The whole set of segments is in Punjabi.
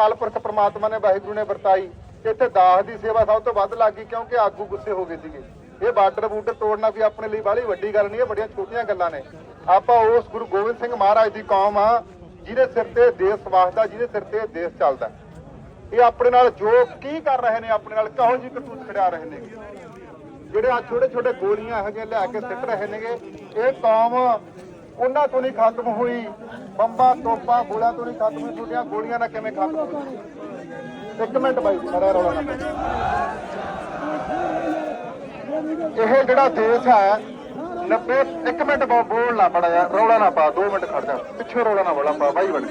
ਅਕਾਲ ਪੁਰਖ ਪ੍ਰਮਾਤਮਾ ਨੇ ਵਾਹਿਗੁਰੂ ਨੇ ਵਰਤਾਈ ਇੱਥੇ ਦਾਸ ਦੀ ਸੇਵਾ ਸਭ ਤੋਂ ਵੱਧ ਲੱਗੀ ਕਿਉਂਕਿ ਆਗੂ ਗੁੱਸੇ ਹੋ ਗਏ ਸੀਗੇ। ਇਹ ਬਾਰਡਰ ਬੂਟਰ ਤੋੜਨਾ ਵੀ ਆਪਣੇ ਲਈ ਬਾਹਲੀ ਵੱਡੀ ਗੱਲ ਨਹੀਂ, ਇਹ ਬੜੀਆਂ ਛੋਟੀਆਂ ਗੱਲਾਂ ਨੇ। ਆਪਾਂ ਉਸ ਗੁਰੂ ਗੋਬਿੰਦ ਸਿੰਘ ਮਹਾਰਾਜ ਦੀ ਕੌਮ ਆ, ਜਿਹਦੇ ਸਿਰ ਤੇ ਦੇਸ਼ ਵਸਦਾ, ਜਿਹਦੇ ਸਿਰ ਤੇ ਦੇਸ਼ ਚੱਲਦਾ। ਇਹ ਆਪਣੇ ਨਾਲ ਜੋ ਕੀ ਕਰ ਰਹੇ ਨੇ, ਆਪਣੇ ਨਾਲ ਕਹੋ ਜੀ ਕਟੂਤ ਖੜਿਆ ਰਹੇ ਨੇ। ਜਿਹੜੇ ਆ ਛੋਟੇ ਛੋਟੇ ਗੋਲੀਆਂ ਹੈਗੇ ਲਿਆ ਕੇ ਸਿੱਟ ਰਹੇ ਨੇਗੇ, ਇਹ ਕੌਮ ਉਹਨਾਂ ਤੋਂ ਨਹੀਂ ਖਤਮ ਹੋਈ। ਬੰਬਾ, ਤੋਪਾ ਗੋਲਿਆਂ ਤੋਂ ਨਹੀਂ ਖਤਮ ਹੋਈ, ਤੁਹਾਡੀਆਂ ਗੋਲੀਆਂ ਨਾਲ ਕਿਵੇਂ ਖਤਮ ਹੋਈ? ਇੱਕ ਮਿੰਟ ਬਾਈ ਸਾਰਾ ਰੌਲਾ ਨਾ। ਇਹ ਜਿਹੜਾ ਦੇਸ਼ ਹੈ 90 ਇੱਕ ਮਿੰਟ ਬੋ- ਬੋਲ ਨਾ ਬੜਾ ਰੌਲਾ ਨਾ ਪਾ 2 ਮਿੰਟ ਖੜ ਜਾ, ਪਿੱਛੇ ਰੌਲਾ ਨਾ ਬੋਲਾ ਪਾ, ਬਾਈ ਬਣ।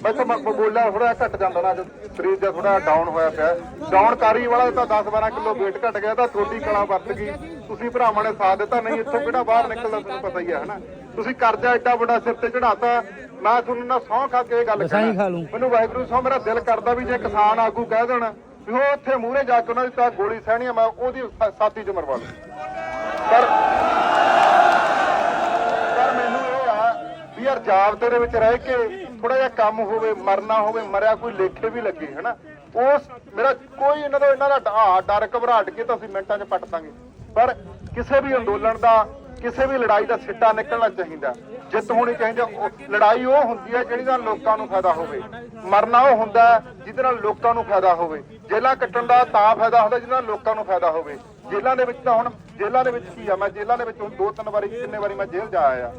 ਮੈਂ ਤਾਂ ਮੈਂ ਬੋਲਿਆ ਥੋੜਾ ਘਟ ਜਾਂਦਾ ਨਾ ਸਰੀਰ ਦਾ ਥੋੜਾ ਡਾਊਨ ਹੋਇਆ ਪਿਆ। ਡਾਊਨ ਕਾਰੀ ਵਾਲਾ ਤਾਂ 10 12 ਕਿਲੋ weight ਘਟ ਗਿਆ ਤਾਂ ਤੁਹਾਡੀ ਕਲਾ ਵਰਤ ਗਈ। ਤੁਸੀਂ ਭਰਾਵਾਂ ਨੇ ਸਾਥ ਦਿੱਤਾ ਨਹੀਂ ਇੱਥੋਂ ਕਿਹੜਾ ਬਾਹਰ ਨਿਕਲਦਾ ਤੁਹਾਨੂੰ ਪਤਾ ਹੀ ਹੈ ਹਨਾ? ਤੁਸੀਂ ਕਰਜ਼ਾ ਐਡਾ ਵੱਡਾ ਸਿਰ ਤੇ ਚੜਾਤਾ ਮੈਂ ਤੁਹਾਨੂੰ ਨਾ ਸਹੁੰ ਖਾ ਕੇ ਇਹ ਗੱਲ ਲੂੰ। ਮੈਨੂੰ ਵਾਹਿਗੁਰੂ ਸਹੁੰ ਮੇਰਾ ਦਿਲ ਕਰਦਾ ਵੀ ਜੇ ਕਿਸਾਨ ਆਗੂ ਕਹਿ ਦੇਣ ਵੀ ਉਹ ਉੱਥੇ ਮੂਹਰੇ ਜਾ ਕੇ ਉਹਨਾਂ ਦੀ ਤਾਂ ਗੋਲੀ ਸਹਿਣੀ ਆ, ਮੈਂ ਉਹਦੀ ਸਾ- ਸਾਥੀ ਚ ਮਰਵਾ ਲੂੰ ਪਰ ਪਰ ਮੈਨੂੰ ਇਹ ਆ ਵੀ ਯਾਰ ਜਾਬਤੇ ਦੇ ਵਿੱਚ ਰਹਿ ਕੇ ਥੋੜਾ ਜਿਹਾ ਕੰਮ ਹੋਵੇ, ਮਰਨਾ ਹੋਵੇ, ਮਰਿਆ ਕੋਈ ਲੇਖੇ ਵੀ ਲੱਗੇ, ਹਨਾ? ਉਸ ਮੇਰਾ ਕੋਈ ਇਹਨਾਂ ਦਾ ਇਹਨਾਂ ਦਾ ਡ- ਡਰ ਘਬਰਾਹਟ ਕੇ ਤਾਂ ਅਸੀਂ ਮਿੰਟਾਂ 'ਚ ਪੱਟ ਦਾਂਗੇ। ਪਰ ਕਿਸੇ ਵੀ ਅੰਦੋਲਨ ਦਾ, ਕਿਸੇ ਵੀ ਲੜਾਈ ਦਾ ਸਿੱਟਾ ਨਿਕਲਣਾ ਚਾਹੀਦਾ। ਜਿੱਤ ਹੋਣੀ ਚਾਹੀਦੀ ਉਹ- ਲੜਾਈ ਉਹ ਹੁੰਦੀ ਹੈ ਜਿਹੜੀ ਨਾਲ ਲੋਕਾਂ ਨੂੰ ਫਾਇਦਾ ਹੋਵੇ। ਮਰਨਾ ਉਹ ਹੁੰਦਾ ਜਿਹਦੇ ਨਾਲ ਲੋਕਾਂ ਨੂੰ ਫਾਇਦਾ ਹੋਵੇ। ਜੇਲਾਂ ਕੱਟਣ ਦਾ ਤਾਂ ਫਾਇਦਾ ਹੁੰਦਾ, ਜਿਹਦੇ ਨਾਲ ਲੋਕਾਂ ਨੂੰ ਫਾਇਦਾ ਹੋਵੇ। ਜੇਲਾਂ ਦੇ ਵਿੱਚ ਤਾਂ ਹੁਣ ਜੇਲਾਂ ਦੇ ਵਿੱਚ ਕੀ ਆ? ਮੈਂ ਜੇਲਾਂ ਦੇ ਵਿੱਚ ਹੁਣ ਦੋ ਤਿੰਨ ਵਾਰੀ ਕਿੰਨੇ ਵਾਰੀ ਮੈਂ ਜੇਲ੍ਹ ਜਾ ਆਇਆ।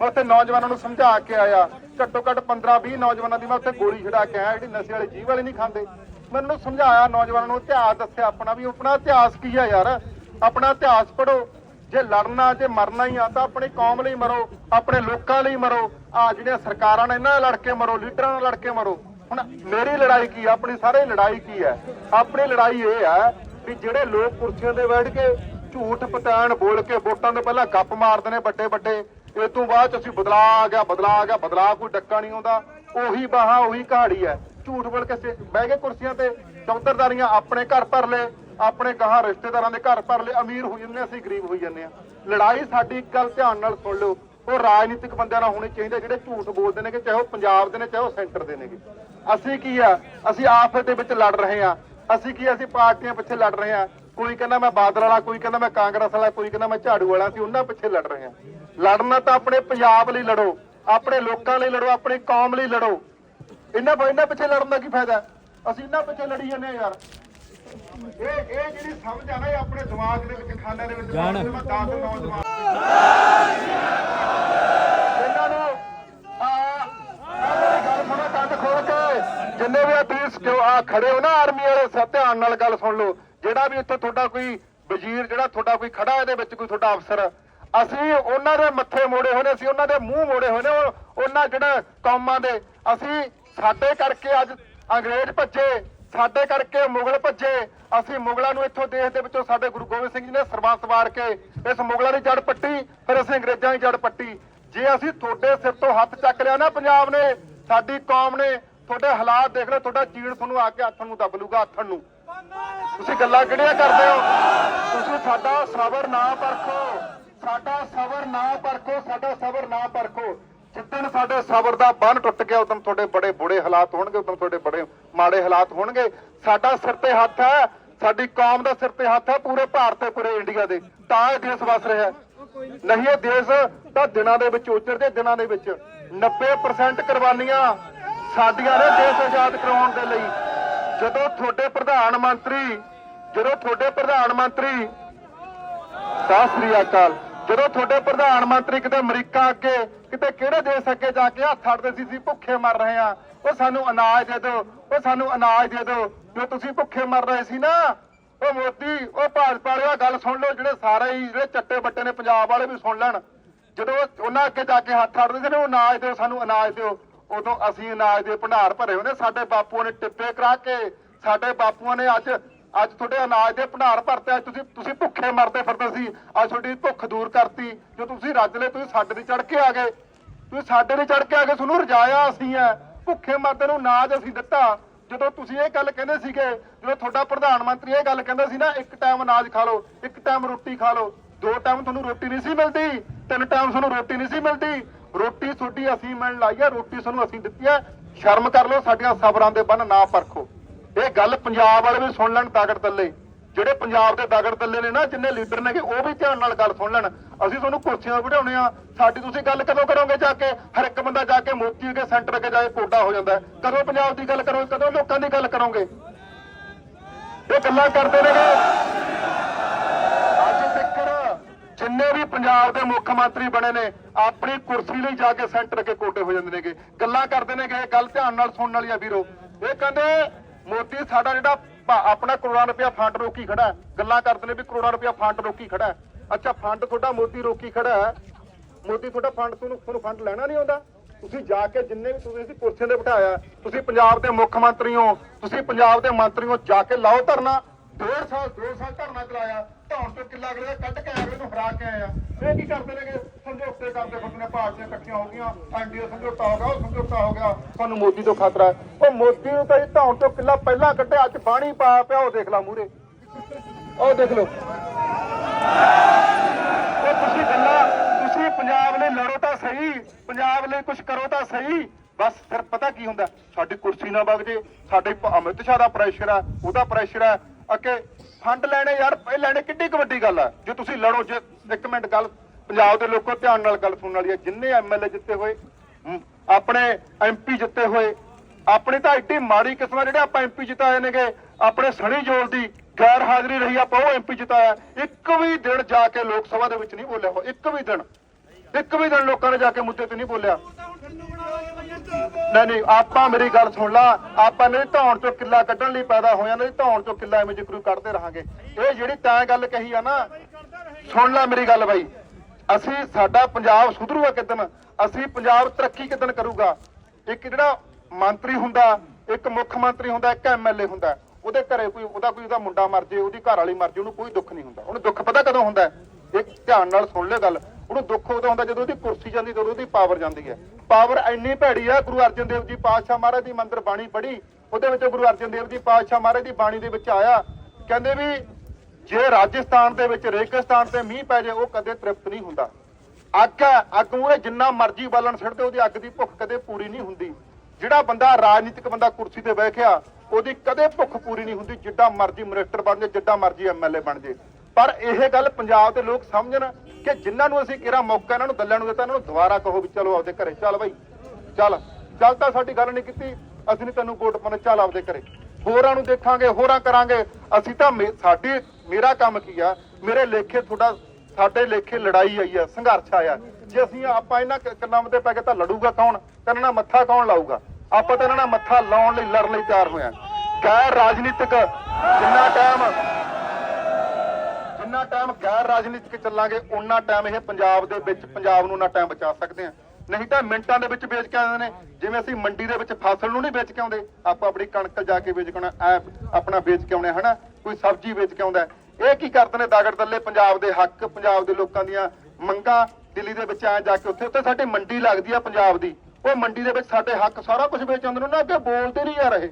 ਮੈਂ ਉੱਥੇ ਨੌਜਵਾਨਾਂ ਨੂੰ ਸਮਝਾ ਕੇ ਆਇਆ। ਘੱਟੋ ਘੱਟ 15 20 ਨੌਜਵਾਨਾਂ ਦੀ ਮੈਂ ਉੱਥੇ ਗੋਲੀ ਛਡਾ ਕੇ ਆਇਆ, ਜਿਹੜੀ ਨਸ਼ੇ ਵਾਲੇ ਜੀਵ ਵਾਲੇ ਨਹੀਂ ਖਾਂਦੇ। ਮੈਨੂੰ ਸਮਝਾਇਆ, ਨੌਜਵਾਨਾਂ ਨੂੰ ਇਤਿਹਾਸ ਦੱਸਿਆ ਆਪਣਾ ਵੀ, ਆਪਣਾ ਇਤਿਹਾਸ ਕੀ ਹੈ ਯਾਰ? ਆਪਣਾ ਇਤਿਹਾਸ ਪੜੋ ਜੇ ਲੜਨਾ, ਜੇ ਮਰਨਾ ਹੀ ਆ, ਤਾਂ ਆਪਣੇ ਕੌਮ ਲਈ ਮਰੋ, ਆਪਣੇ ਲੋਕਾਂ ਲਈ ਮਰੋ। ਆ ਜਿਹੜੀਆਂ ਸਰਕਾਰਾਂ ਨੇ ਇਹਨਾਂ ਨਾਲ ਲੜ ਕੇ ਮਰੋ, ਲੀਡਰਾਂ ਨਾਲ ਲੜ ਕੇ ਮਰੋ। ਹੁਣ ਮੇਰੀ ਲੜਾਈ ਕੀ ਆ? ਆਪਣੀ ਸਾਰੇ ਲੜਾਈ ਕੀ ਹੈ ਆਪਣੀ ਲੜਾਈ ਇਹ ਹੈ ਵੀ ਜਿਹੜੇ ਲੋਕ ਕੁਰਸੀਆਂ ਤੇ ਬੈਠ ਕੇ ਝੂਠ ਪਤਾਣ ਬੋਲ ਕੇ ਵੋਟਾਂ ਤੋਂ ਪਹਿਲਾਂ ਗੱਪ ਮਾਰਦੇ ਨੇ ਵੱਡੇ ਵੱਡੇ ਇਹ ਤੋਂ ਬਾਅਦ ਚ ਅਸੀਂ ਬਦਲਾ ਆ ਗਿਆ ਬਦਲਾ ਆ ਗਿਆ ਬਦਲਾ ਕੋਈ ਡੱਕਾ ਨਹੀਂ ਆਉਂਦਾ। ਉਹੀ ਬਾਹਾਂ ਉਹੀ ਕਹਾੜੀ ਹੈ। ਝੂਠ ਬੋਲ ਕੇ ਬਹਿ ਕੇ ਕੁਰਸੀਆਂ ਤੇ ਚੌਧਰਦਾਰੀਆਂ ਆਪਣੇ ਘਰ ਭਰ ਲਏ ਆਪਣੇ ਗਾਹਾਂ ਰਿਸ਼ਤੇਦਾਰਾਂ ਦੇ ਘਰ ਭਰ ਲਏ ਅਮੀਰ ਹੋ ਜਾਂਦੇ ਅਸੀਂ ਗਰੀਬ ਹੋਈ ਜਾਂਦੇ ਆ ਲੜਾਈ ਸਾਡੀ ਇੱਕ ਗੱਲ ਧਿਆਨ ਨਾਲ ਸੁਣ ਲਓ। ਉਹ ਰਾਜਨੀਤਿਕ ਬੰਦਿਆਂ ਨਾਲ ਹੋਣੀ ਚਾਹੀਦੀ ਹੈ ਜਿਹੜੇ ਝੂਠ ਬੋਲਦੇ ਨੇ ਕਿ ਚਾਹੇ ਉਹ ਪੰਜਾਬ ਦੇ ਨੇ ਚਾਹੇ ਉਹ ਸੈਂਟਰ ਦੇ ਨੇਗੇ। ਅਸੀਂ ਕੀ ਆ ਅਸੀਂ ਆਪਸ ਦੇ ਵਿੱਚ ਲੜ ਰਹੇ ਆ ਅਸੀਂ ਕੀ ਆ, ਅਸੀਂ ਪਾਰਟੀਆਂ ਪਿੱਛੇ ਲੜ ਰਹੇ ਆ ਕੋਈ ਕਹਿੰਦਾ ਮੈਂ ਬਾਦਲ ਵਾਲਾ ਕੋਈ ਕਹਿੰਦਾ ਮੈਂ ਕਾਂਗਰਸ ਵਾਲਾ ਕੋਈ ਕਹਿੰਦਾ ਮੈਂ ਝਾੜੂ ਵਾਲਾ ਅਸੀਂ ਉਹਨਾਂ ਪਿੱਛੇ ਲੜ ਰਹੇ ਆ ਲੜਨਾ ਤਾਂ ਆਪਣੇ ਪੰਜਾਬ ਲਈ ਲੜੋ ਆਪਣੇ ਲੋਕਾਂ ਲਈ ਲੜੋ ਆਪਣੀ ਕੌਮ ਲਈ ਲੜੋ। ਇਹਨਾਂ ਇਹਨਾਂ ਪਿੱਛੇ ਲੜਨ ਦਾ ਕੀ ਫਾਇਦਾ? ਅਸੀਂ ਇਹਨਾਂ ਪਿੱਛੇ ਲੜੀ ਜਾਂਦੇ ਆ ਯਾਰ। ਇਹ ਇਹ ਜਿਹੜੀ ਸਮਝ ਆ ਨਾ ਇਹ ਆਪਣੇ ਦਿਮਾਗ ਦੇ ਵਿੱਚ ਖਾਨੇ ਦੇ ਵਿੱਚ ਜਾਣ। ਮੈਂ 10 ਨੌਜਵਾਨ ਇਹਨਾਂ ਨੂੰ ਆ ਖੋਲ ਕੇ। ਜਿੰਨੇ ਵੀ ਆ ਤੁਸੀਂ ਕਿਉਂ ਆ ਖੜੇ ਹੋ ਨਾ ਆਰਮੀ ਵਾਲੇ ਸਭ ਧਿਆਨ ਨਾਲ ਗੱਲ ਸੁਣ ਲਓ। ਜਿਹੜਾ ਵੀ ਇੱਥੇ ਤੁਹਾਡਾ ਕੋਈ ਵਜ਼ੀਰ, ਜਿਹੜਾ ਤੁਹਾਡਾ ਕੋਈ ਖੜਾ ਇਹਦੇ ਵਿੱਚ ਕੋਈ ਤੁਹਾਡਾ ਅਫਸਰ। ਅਸੀਂ ਉਹਨਾਂ ਦੇ ਮੱਥੇ ਮੋੜੇ ਹੋਏ ਨੇ, ਅਸੀਂ ਉਹਨਾਂ ਦੇ ਮੂੰਹ ਮੋੜੇ ਹੋਏ ਨੇ ਉਹਨਾਂ ਜਿਹੜਾ ਕੌਮਾਂ ਦੇ। ਅਸੀਂ ਸਾਡੇ ਕਰਕੇ ਅੱਜ ਅੰਗਰੇਜ਼ ਭੱਜੇ, ਸਾਡੇ ਕਰਕੇ ਮੁਗਲ ਭੱਜੇ। ਅਸੀਂ ਮੁਗਲਾਂ ਨੂੰ ਇੱਥੋਂ ਦੇਸ਼ ਦੇ ਵਿੱਚੋਂ ਸਾਡੇ ਗੁਰੂ ਗੋਬਿੰਦ ਸਿੰਘ ਜੀ ਨੇ ਸਰਬੰਸ ਵਾਰ ਕੇ ਇਸ ਮੁਗਲਾਂ ਦੀ ਜੜ ਪੱਟੀ, ਫਿਰ ਅਸੀਂ ਅੰਗਰੇਜ਼ਾਂ ਦੀ ਜੜ ਪੱਟੀ। ਜੇ ਅਸੀਂ ਤੁਹਾਡੇ ਸਿਰ ਤੋਂ ਹੱਥ ਚੱਕ ਲਿਆ ਨਾ ਪੰਜਾਬ ਨੇ, ਸਾਡੀ ਕੌਮ ਨੇ ਤੁਹਾਡੇ ਹਾਲਾਤ ਦੇਖ ਲਓ, ਤੁਹਾਡਾ ਚੀੜ ਤੁਹਾਨੂੰ ਆ ਕੇ ਹੱਥ ਨੂੰ ਦੱਬ ਲੂਗਾ ਹੱਥ ਨੂੰ। ਤੁਸੀਂ ਗੱਲਾਂ ਕਿਹੜੀਆਂ ਕਰਦੇ ਹੋ? ਤੁਸੀਂ ਸਾਡਾ ਸਬਰ ਨਾ ਪਰਖੋ। ਸਾਡਾ ਸਬਰ ਨਾ ਪਰਖੋ, ਸਾਡਾ ਸਬਰ ਨਾ ਪਰਖੋ। ਜਿੱਦਣ ਸਾਡੇ ਸਬਰ ਦਾ ਬੰਨ ਟੁੱਟ ਗਿਆ ਉਦੋਂ ਤੁਹਾਡੇ ਬੜੇ ਬੁੜੇ ਹਾਲਾਤ ਹੋਣਗੇ ਉਦੋਂ ਤੁਹਾਡੇ ਬੜੇ ਮਾੜੇ ਹਾਲਾਤ ਹੋਣਗੇ। ਸਾਡਾ ਸਿਰ ਤੇ ਹੱਥ ਹੈ, ਸਾਡੀ ਕੌਮ ਦਾ ਸਿਰ ਤੇ ਹੱਥ ਹੈ, ਪੂਰੇ ਭਾਰਤ ਤੇ, ਪੂਰੇ ਇੰਡੀਆ ਦੇ। ਤਾਂ ਇਹ ਦੇਸ਼ ਵਸ ਰਿਹਾ ਨਹੀਂ ਇਹ ਦੇਸ਼ ਤਾਂ ਦਿਨਾਂ ਦੇ ਵਿੱਚ ਉਜੜਦੇ ਦਿਨਾਂ ਦੇ ਵਿੱਚ। 90% ਕੁਰਬਾਨੀਆਂ ਸਾਡੀਆਂ ਨੇ ਦੇਸ਼ ਆਜ਼ਾਦ ਕਰਾਉਣ ਦੇ ਲਈ। ਜਦੋਂ ਤੁਹਾਡੇ ਪ੍ਰਧਾਨ ਮੰਤਰੀ, ਜਦੋਂ ਤੁਹਾਡੇ ਪ੍ਰਧਾਨ ਮੰਤਰੀ, ਸਤਿ ਸ੍ਰੀ ਅਕਾਲ। ਜਦੋਂ ਤੁਹਾਡੇ ਪ੍ਰਧਾਨ ਮੰਤਰੀ ਕਿਤੇ ਅਮਰੀਕਾ ਅੱਗੇ, ਕਿਤੇ ਕਿਹੜੇ ਦੇਸ਼ ਅੱਗੇ ਜਾ ਕੇ ਹੱਥ ਅੜਦੇ ਸੀ ਸੀ ਭੁੱਖੇ ਮਰ ਰਹੇ ਆ, ਉਹ ਸਾਨੂੰ ਅਨਾਜ ਦੇ ਦਿਓ, ਉਹ ਸਾਨੂੰ ਅਨਾਜ ਦੇ ਦਿਓ। ਜੋ ਤੁਸੀਂ ਭੁੱਖੇ ਮਰ ਰਹੇ ਸੀ ਨਾ, ਉਹ ਮੋਦੀ, ਉਹ ਭਾਜਪਾ ਵਾਲਿਆ ਗੱਲ ਸੁਣ ਲਓ, ਜਿਹੜੇ ਸਾਰੇ ਹੀ ਜਿਹੜੇ ਚੱਟੇ ਬੱਟੇ ਨੇ, ਪੰਜਾਬ ਵਾਲੇ ਵੀ ਸੁਣ ਲੈਣ। ਜਦੋਂ ਉਹਨਾਂ ਅੱਗੇ ਜਾ ਕੇ ਹੱਥ ਅੜਦੇ ਸੀ ਨਾ ਉਹ ਅਨਾਜ ਦਿਓ, ਸਾਨੂੰ ਅਨਾਜ ਦਿਓ। ਉਦੋਂ ਅਸੀਂ ਅਨਾਜ ਦੇ ਭੰਡਾਰ ਭਰੇ ਹੁੰਦੇ ਸਾਡੇ ਬਾਪੂਆਂ ਨੇ ਟਿੱਪੇ ਕਰਾ ਕੇ, ਸਾਡੇ ਬਾਪੂਆਂ ਨੇ ਅੱਜ ਅੱਜ ਤੁਹਾਡੇ ਅਨਾਜ ਦੇ ਭੰਡਾਰ ਭਰਤੇ, ਅੱਜ ਤੁਸੀਂ ਤੁਸੀਂ ਭੁੱਖੇ ਮਰਦੇ ਫਿਰਦੇ ਸੀ, ਅੱਜ ਤੁਹਾਡੀ ਭੁੱਖ ਦੂਰ ਕਰਤੀ, ਜੋ ਤੁਸੀਂ ਰੱਜ ਲਏ, ਤੁਸੀਂ ਸਾਡੇ ਤੇ ਚੜ ਕੇ ਆ ਗਏ, ਤੁਸੀਂ ਸਾਡੇ ਤੇ ਚੜ ਕੇ ਆ ਗਏ, ਤੁਹਾਨੂੰ ਰਜਾਇਆ ਅਸੀਂ ਐ, ਭੁੱਖੇ ਮਰਦੇ ਨੂੰ ਨਾਜ ਅਸੀਂ ਦਿੱਤਾ। ਜਦੋਂ ਤੁਸੀਂ ਇਹ ਗੱਲ ਕਹਿੰਦੇ ਸੀਗੇ, ਜਦੋਂ ਤੁਹਾਡਾ ਪ੍ਰਧਾਨ ਮੰਤਰੀ ਇਹ ਗੱਲ ਕਹਿੰਦਾ ਸੀ ਨਾ, ਇੱਕ ਟਾਈਮ ਅਨਾਜ ਖਾ ਲਓ, ਇੱਕ ਟਾਈਮ ਰੋਟੀ ਖਾ ਲਓ, ਦੋ ਟਾਈਮ ਤੁਹਾਨੂੰ ਰੋਟੀ ਨਹੀਂ ਸੀ ਮਿਲਦੀ, ਤਿੰਨ ਟਾਈਮ ਤੁਹਾਨੂੰ ਰੋਟੀ ਨਹੀਂ ਸੀ ਮਿਲਦੀ ਰੋਟੀ ਤੁਹਾਡੀ ਅਸੀਂ ਮਿਲਣ ਲਾਈ ਆ, ਰੋਟੀ ਤੁਹਾਨੂੰ ਅਸੀਂ ਦਿੱਤੀ ਆ। ਸ਼ਰਮ ਕਰ ਲਓ, ਸਾਡੀਆਂ ਸਬਰਾਂ ਦੇ ਬੰਨ ਨਾ ਪਰਖੋ। ਇਹ ਗੱਲ ਪੰਜਾਬ ਵਾਲੇ ਵੀ ਸੁਣ ਲੈਣ ਤਾਕੜ ਤੱਲੇ ਜਿਹੜੇ ਪੰਜਾਬ ਦੇ ਦਾਗੜ ਤੱਲੇ ਨੇ ਨਾ, ਜਿੰਨੇ ਲੀਡਰ ਨੇਗੇ, ਉਹ ਵੀ ਧਿਆਨ ਨਾਲ ਗੱਲ ਸੁਣ ਲੈਣ। ਅਸੀਂ ਤੁਹਾਨੂੰ ਕੁਰਸੀਆਂ ਬਿਠਾਉਣੇ ਆ। ਸਾਡੀ ਤੁਸੀਂ ਗੱਲ ਕਦੋਂ ਕਰੋਗੇ ਜਾ ਕੇ? ਹਰ ਇੱਕ ਬੰਦਾ ਜਾ ਕੇ ਮੋਦੀ ਕੇ ਸੈਂਟਰ ਕੇ ਜਾ ਕੇ ਕੋਡਾ ਹੋ ਜਾਂਦਾ। ਕਦੋਂ ਪੰਜਾਬ ਦੀ ਗੱਲ ਕਰੋਗੇ? ਕਦੋਂ ਲੋਕਾਂ ਦੀ ਗੱਲ ਕਰੋਗੇ? ਇਹ ਗੱਲਾਂ ਕਰਦੇ ਨੇਗੇ। ਜਿੰਨੇ ਵੀ ਪੰਜਾਬ ਦੇ ਮੁੱਖ ਮੰਤਰੀ ਬਣੇ ਨੇ, ਆਪਣੀ ਕੁਰਸੀ ਲਈ ਜਾ ਕੇ ਸੈਂਟਰ ਕੇ ਕੋਟੇ ਹੋ ਜਾਂਦੇ ਨੇਗੇ। ਗੱਲਾਂ ਕਰਦੇ ਨੇਗੇ, ਇਹ ਗੱਲ ਧਿਆਨ ਨਾਲ ਸੁਣਨ ਵਾਲੀ ਆ ਵੀਰੋ। ਇਹ ਕਹਿੰਦੇ, ਮੋਦੀ ਸਾਡਾ ਜਿਹੜਾ ਆਪਣਾ ਕਰੋੜਾਂ ਰੁਪਇਆ ਫੰਡ ਰੋਕੀ ਖੜਾ ਗੱਲਾਂ ਕਰਦੇ ਨੇ ਵੀ ਕਰੋੜਾਂ ਰੁਪਇਆ ਫੰਡ ਰੋਕੀ ਖੜਾ ਅੱਛਾ, ਫੰਡ ਤੁਹਾਡਾ ਮੋਦੀ ਰੋਕੀ ਖੜਾ ਮੋਦੀ ਤੁਹਾਡਾ ਫੰਡ ਤੁਹਾਨੂੰ ਤੁਹਾਨੂੰ ਫੰਡ ਲੈਣਾ ਨਹੀਂ ਆਉਂਦਾ। ਤੁਸੀਂ ਜਾ ਕੇ ਜਿੰਨੇ ਵੀ ਤੁਸੀਂ ਅਸੀਂ ਕੁਰਸੀਆਂ ਤੇ ਬਿਠਾਇਆ, ਤੁਸੀਂ ਪੰਜਾਬ ਦੇ ਮੁੱਖ ਮੰਤਰੀ ਹੋ, ਤੁਸੀਂ ਪੰਜਾਬ ਦੇ ਮੰਤਰੀ ਹੋ, ਜਾ ਕੇ ਲਾਓ ਧਰਨਾ। ਡੇਢ ਸਾਲ, ਦੋ ਸਾਲ ਧਰਨਾ ਚਲਾਇਆ, ਧੌਣ ਤੋਂ ਕਿੱਲਾ ਅਗਲੇ ਕੱਢ ਕੇ ਅਗਲੇ ਨੂੰ ਹਰਾ ਕੇ ਆਇਆ ਇਹ ਕੀ ਕਰਦੇ ਨੇਗੇ? ਸਮਝੌਤੇ ਕਰਦੇ ਫਿਰਦੇ ਨੇ ਪਾਰਟੀਆਂ ਇਕੱਠੀਆਂ ਹੋ ਗਈਆਂ ਐਨਡੀਏ ਸਮਝੌਤਾ ਹੋ ਗਿਆ, ਉਹ ਸਮਝੌਤਾ ਹੋ ਗਿਆ। ਸਾਨੂੰ ਮੋਦੀ ਤੋਂ ਖਤਰਾ ਉਹ ਮੋਦੀ ਨੂੰ ਤਾਂ ਧੌਣ ਤੋਂ ਕਿੱਲਾ ਪਹਿਲਾਂ ਕੱਢਿਆ, ਅੱਜ ਬਾਣੀ ਪਾਇਆ ਪਿਆ, ਉਹ ਦੇਖ ਲਾ ਮੂਰੇ ਉਹ ਦੇਖ ਲਓ। ਉਹ ਤੁਸੀਂ ਗੱਲਾਂ, ਤੁਸੀਂ ਪੰਜਾਬ ਲਈ ਲੜੋ ਤਾਂ ਸਹੀ, ਪੰਜਾਬ ਲਈ ਕੁਝ ਕਰੋ ਤਾਂ ਸਹੀ, ਬਸ ਫਿਰ ਪਤਾ ਕੀ ਹੁੰਦਾ? ਸਾਡੀ ਕੁਰਸੀ ਨਾ ਵਗ ਜੇ, ਸਾਡੇ ਅਮਿਤ ਸ਼ਾਹ ਦਾ ਪ੍ਰੈਸ਼ਰ ਆ, ਉਹਦਾ ਪ੍ਰੈਸ਼ਰ ਆ ਅੱਗੇ ਫੰਡ ਲੈਣੇ ਯਾਰ, ਇਹ ਲੈਣੇ ਕਿੱਡੀ ਕੁ ਵੱਡੀ ਗੱਲ ਆ। ਜੇ ਤੁਸੀਂ ਲੜੋ, ਜੇ ਇੱਕ ਮਿੰਟ ਗੱਲ, ਪੰਜਾਬ ਦੇ ਲੋਕੋ ਧਿਆਨ ਨਾਲ ਗੱਲ ਸੁਣਨ ਵਾਲੀ ਆ, ਜਿੰਨੇ ਐਮਐਲਏ ਜਿੱਤੇ ਹੋਏ ਆਪਣੇ ਐਮਪੀ ਜਿੱਤੇ ਹੋਏ, ਆਪਣੀ ਤਾਂ ਇੱਡੀ ਮਾੜੀ ਕਿਸਮ ਆ ਜਿਹੜੇ ਆਪਾਂ ਐਮਪੀ ਜਿਤਾਏ ਨੇਗੇ, ਆਪਣੇ ਸਣੀ ਜੋਲ ਦੀ ਗੈਰ ਹਾਜ਼ਰੀ ਰਹੀ, ਆਪਾਂ ਉਹ ਐਮਪੀ ਜਿਤਾਇਆ। ਇੱਕ ਵੀ ਦਿਨ ਜਾ ਕੇ ਲੋਕ ਸਭਾ ਦੇ ਵਿੱਚ ਨਹੀਂ ਬੋਲਿਆ ਉਹ ਇੱਕ ਵੀ ਦਿਨ। ਇੱਕ ਵੀ ਦਿਨ ਲੋਕਾਂ ਨੇ ਜਾ ਕੇ ਮੁੱਦੇ ਤੇ ਨਹੀਂ ਬੋਲਿਆ। ਨਹੀਂ ਨਹੀਂ, ਆਪਾਂ ਮੇਰੀ ਗੱਲ ਸੁਣ ਲਾ। ਆਪਾਂ ਨੇ ਧੌਣ ਚੋਂ ਕਿੱਲਾ ਕੱਢਣ ਲਈ ਪੈਦਾ ਹੋਇਆ, ਨਹੀਂ ਧੌਣ ਚੋਂ ਕਿੱਲਾ ਐਵੇਂ ਜਿਕਰੂ ਕੱਢਦੇ ਰਹਾਂਗੇ। ਇਹ ਜਿਹੜੀ ਤੈਂ ਗੱਲ ਕਹੀ ਆ ਨਾ, ਸੁਣ ਲੈ ਮੇਰੀ ਗੱਲ ਬਾਈ। ਅਸੀਂ, ਸਾਡਾ ਪੰਜਾਬ ਸੁਧਰੂਗਾ ਕਿਦਨ ਅਸੀਂ ਪੰਜਾਬ ਤਰੱਕੀ ਕਿਦਨ ਕਰੂਗਾ? ਇੱਕ ਜਿਹੜਾ ਮੰਤਰੀ ਹੁੰਦਾ, ਇੱਕ ਮੁੱਖ ਮੰਤਰੀ ਹੁੰਦਾ, ਇੱਕ ਐਮਐਲਏ ਹੁੰਦਾ, ਉਹਦੇ ਘਰੇ ਕੋਈ, ਉਹਦਾ ਕੋਈ ਉਹਦਾ ਮੁੰਡਾ ਮਰ ਜੇ, ਉਹਦੀ ਘਰ ਵਾਲੀ ਮਰ ਜੇ, ਉਹਨੂੰ ਕੋਈ ਦੁੱਖ ਨਹੀਂ ਹੁੰਦਾ। ਉਹਨੂੰ ਦੁੱਖ ਪਤਾ ਕਦੋਂ ਹੁੰਦਾ? ਹੈ? ਇਹ ਧਿਆਨ ਨਾਲ ਸੁਣ ਲਿਓ ਗੱਲ। ਉਹਨੂੰ ਦੁੱਖ ਉਦੋਂ ਹੁੰਦਾ ਜਦੋਂ ਉਹਦੀ ਕੁਰਸੀ ਜਾਂਦੀ, ਜਦੋਂ ਉਹਦੀ ਪਾਵਰ ਜਾਂਦੀ ਹੈ। ਪਾਵਰ ਇੰਨੀ ਭੈੜੀ ਆ, ਗੁਰੂ ਅਰਜਨ ਦੇਵ ਜੀ ਪਾਤਸ਼ਾਹ ਮਹਾਰਾਜ ਦੀ ਮੰਦਰ ਬਾਣੀ ਪੜ੍ਹੀ, ਉਹਦੇ ਵਿੱਚ ਗੁਰੂ ਅਰਜਨ ਦੇਵ ਜੀ ਪਾਤਸ਼ਾਹ ਮਹਾਰਾਜ ਦੀ ਬਾਣੀ ਦੇ ਵਿੱਚ ਆਇਆ, ਕਹਿੰਦੇ ਵੀ ਜੇ ਰਾਜਸਥਾਨ ਦੇ ਵਿੱਚ ਰੇਗਿਸਤਾਨ ਤੇ ਮੀਂਹ ਪੈ ਜਾਏ ਉਹ ਕਦੇ ਤ੍ਰਿਪਤ ਨਹੀਂ ਹੁੰਦਾ। ਅੱਗ ਹੈ ਅੱਗ ਮੂਹਰੇ ਜਿੰਨਾ ਮਰਜ਼ੀ ਬਾਲਣ ਛੱਡਦੇ ਉਹਦੀ ਅੱਗ ਦੀ ਭੁੱਖ ਕਦੇ ਪੂਰੀ ਨਹੀਂ ਹੁੰਦੀ। ਜਿਹੜਾ ਬੰਦਾ ਰਾਜਨੀਤਿਕ ਬੰਦਾ ਕੁਰਸੀ ਤੇ ਬੈਠਿਆ ਉਹਦੀ ਕਦੇ ਭੁੱਖ ਪੂਰੀ ਨਹੀਂ ਹੁੰਦੀ, ਜਿੱਡਾ ਮਰਜ਼ੀ ਮਿਨਿਸਟਰ ਬਣ ਜਾਏ ਜਿੱਡਾ ਮਰਜ਼ੀ ਐਮਐਲਏ ਬਣ ਜਾਏ ਪਰ ਇਹ ਗੱਲ ਪੰਜਾਬ ਦੇ ਲੋਕ ਸਮਝਣ ਕਿ ਜਿਨ੍ਹਾਂ ਨੂੰ ਅਸੀਂ ਕਿਹੜਾ ਮੌਕਾ ਇਹਨਾਂ ਨੂੰ ਦੱਲਿਆਂ ਨੂੰ ਦਿੱਤਾ, ਇਹਨਾਂ ਨੂੰ ਦੁਬਾਰਾ ਕਹੋ ਵੀ ਚਲੋ ਆਪਦੇ ਘਰੇ, ਚੱਲ ਬਾਈ, ਚੱਲ। ਚੱਲ ਤਾਂ ਸਾਡੀ ਗੱਲ ਨਹੀਂ ਕੀਤੀ, ਅਸੀਂ ਨਹੀਂ ਤੈਨੂੰ ਵੋਟ ਪਾਉਣਾ, ਚੱਲ ਆਪਦੇ ਘਰੇ। ਹੋਰਾਂ ਨੂੰ ਦੇਖਾਂਗੇ, ਹੋਰਾਂ ਕਰਾਂਗੇ। ਅਸੀਂ ਤਾਂ ਸਾਡੀ, ਮੇਰਾ ਕੰਮ ਕੀ ਆ? ਮੇਰੇ ਲੇਖੇ ਤੁਹਾਡਾ, ਸਾਡੇ ਲੇਖੇ ਲੜਾਈ ਆਈ ਆ, ਸੰਘਰਸ਼ ਆਇਆ। ਜੇ ਅਸੀਂ ਆਪਾਂ ਇਹਨਾਂ ਕ- ਕੰਨਾਂ ਤੇ ਪੈ ਕੇ ਤਾਂ ਲੜੂਗਾ ਕੌਣ? ਤੇ ਨਾਲ ਮੱਥਾ ਕੌਣ ਲਾਊਗਾ? ਆਪਾਂ ਤਾਂ ਇਹਨਾਂ ਨਾਲ ਮੱਥਾ ਲਾਉਣ ਲਈ, ਲੜਨ ਲਈ ਤਿਆਰ ਹੋਇਆ ਗੈਰ ਰਾਜਨੀਤਿਕ, ਜਿੰਨਾ ਟਾਈਮ ਜਿੰਨਾ ਟਾਈਮ ਗੈਰ ਰਾਜਨੀਤਿਕ ਚੱਲਾਂਗੇ ਉਨਾ ਟਾਈਮ ਇਹ ਪੰਜਾਬ ਦੇ ਵਿੱਚ, ਪੰਜਾਬ ਨੂੰ ਨਾ ਟਾਈਮ ਬਚਾ ਸਕਦੇ ਆ। ਨਹੀਂ ਤਾਂ ਮਿੰਟਾਂ ਦੇ ਵਿੱਚ ਵੇਚ ਕੇ ਆਉਂਦੇ ਨੇ। ਜਿਵੇਂ ਅਸੀਂ ਮੰਡੀ ਦੇ ਵਿੱਚ ਫਸਲ ਨੂੰ ਨਹੀਂ ਵੇਚ ਕੇ ਆਉਂਦੇ, ਆਪਾਂ ਆਪਣੀ ਕਣਕ ਜਾ ਕੇ ਵੇਚ ਕੇ ਆਉਣਾ ਆਪਣਾ ਵੇਚ ਕੇ ਆਉਣੇ ਹਨਾ? ਕੋਈ ਸਬਜ਼ੀ ਵੇਚ ਕੇ ਆਉਂਦਾ ਇਹ ਕੀ ਕਰਦੇ ਨੇ ਦਾਗੜ ਦੱਲੇ ਪੰਜਾਬ ਦੇ ਹੱਕ, ਪੰਜਾਬ ਦੇ ਲੋਕਾਂ ਦੀਆਂ ਮੰਗਾਂ ਦਿੱਲੀ ਦੇ ਵਿੱਚ ਆ ਜਾ ਕੇ ਉੱਥੇ ਉੱਥੇ ਸਾਡੀ ਮੰਡੀ ਲੱਗਦੀ ਆ ਪੰਜਾਬ ਦੀ। ਉਹ ਮੰਡੀ ਦੇ ਵਿੱਚ ਸਾਡੇ ਹੱਕ ਸਾਰਾ ਕੁਝ ਵੇਚ ਆਉਂਦੇ ਨੇ, ਉਹਨਾਂ ਅੱਗੇ ਬੋਲਦੇ ਨਹੀਂ ਯਾਰ ਇਹ।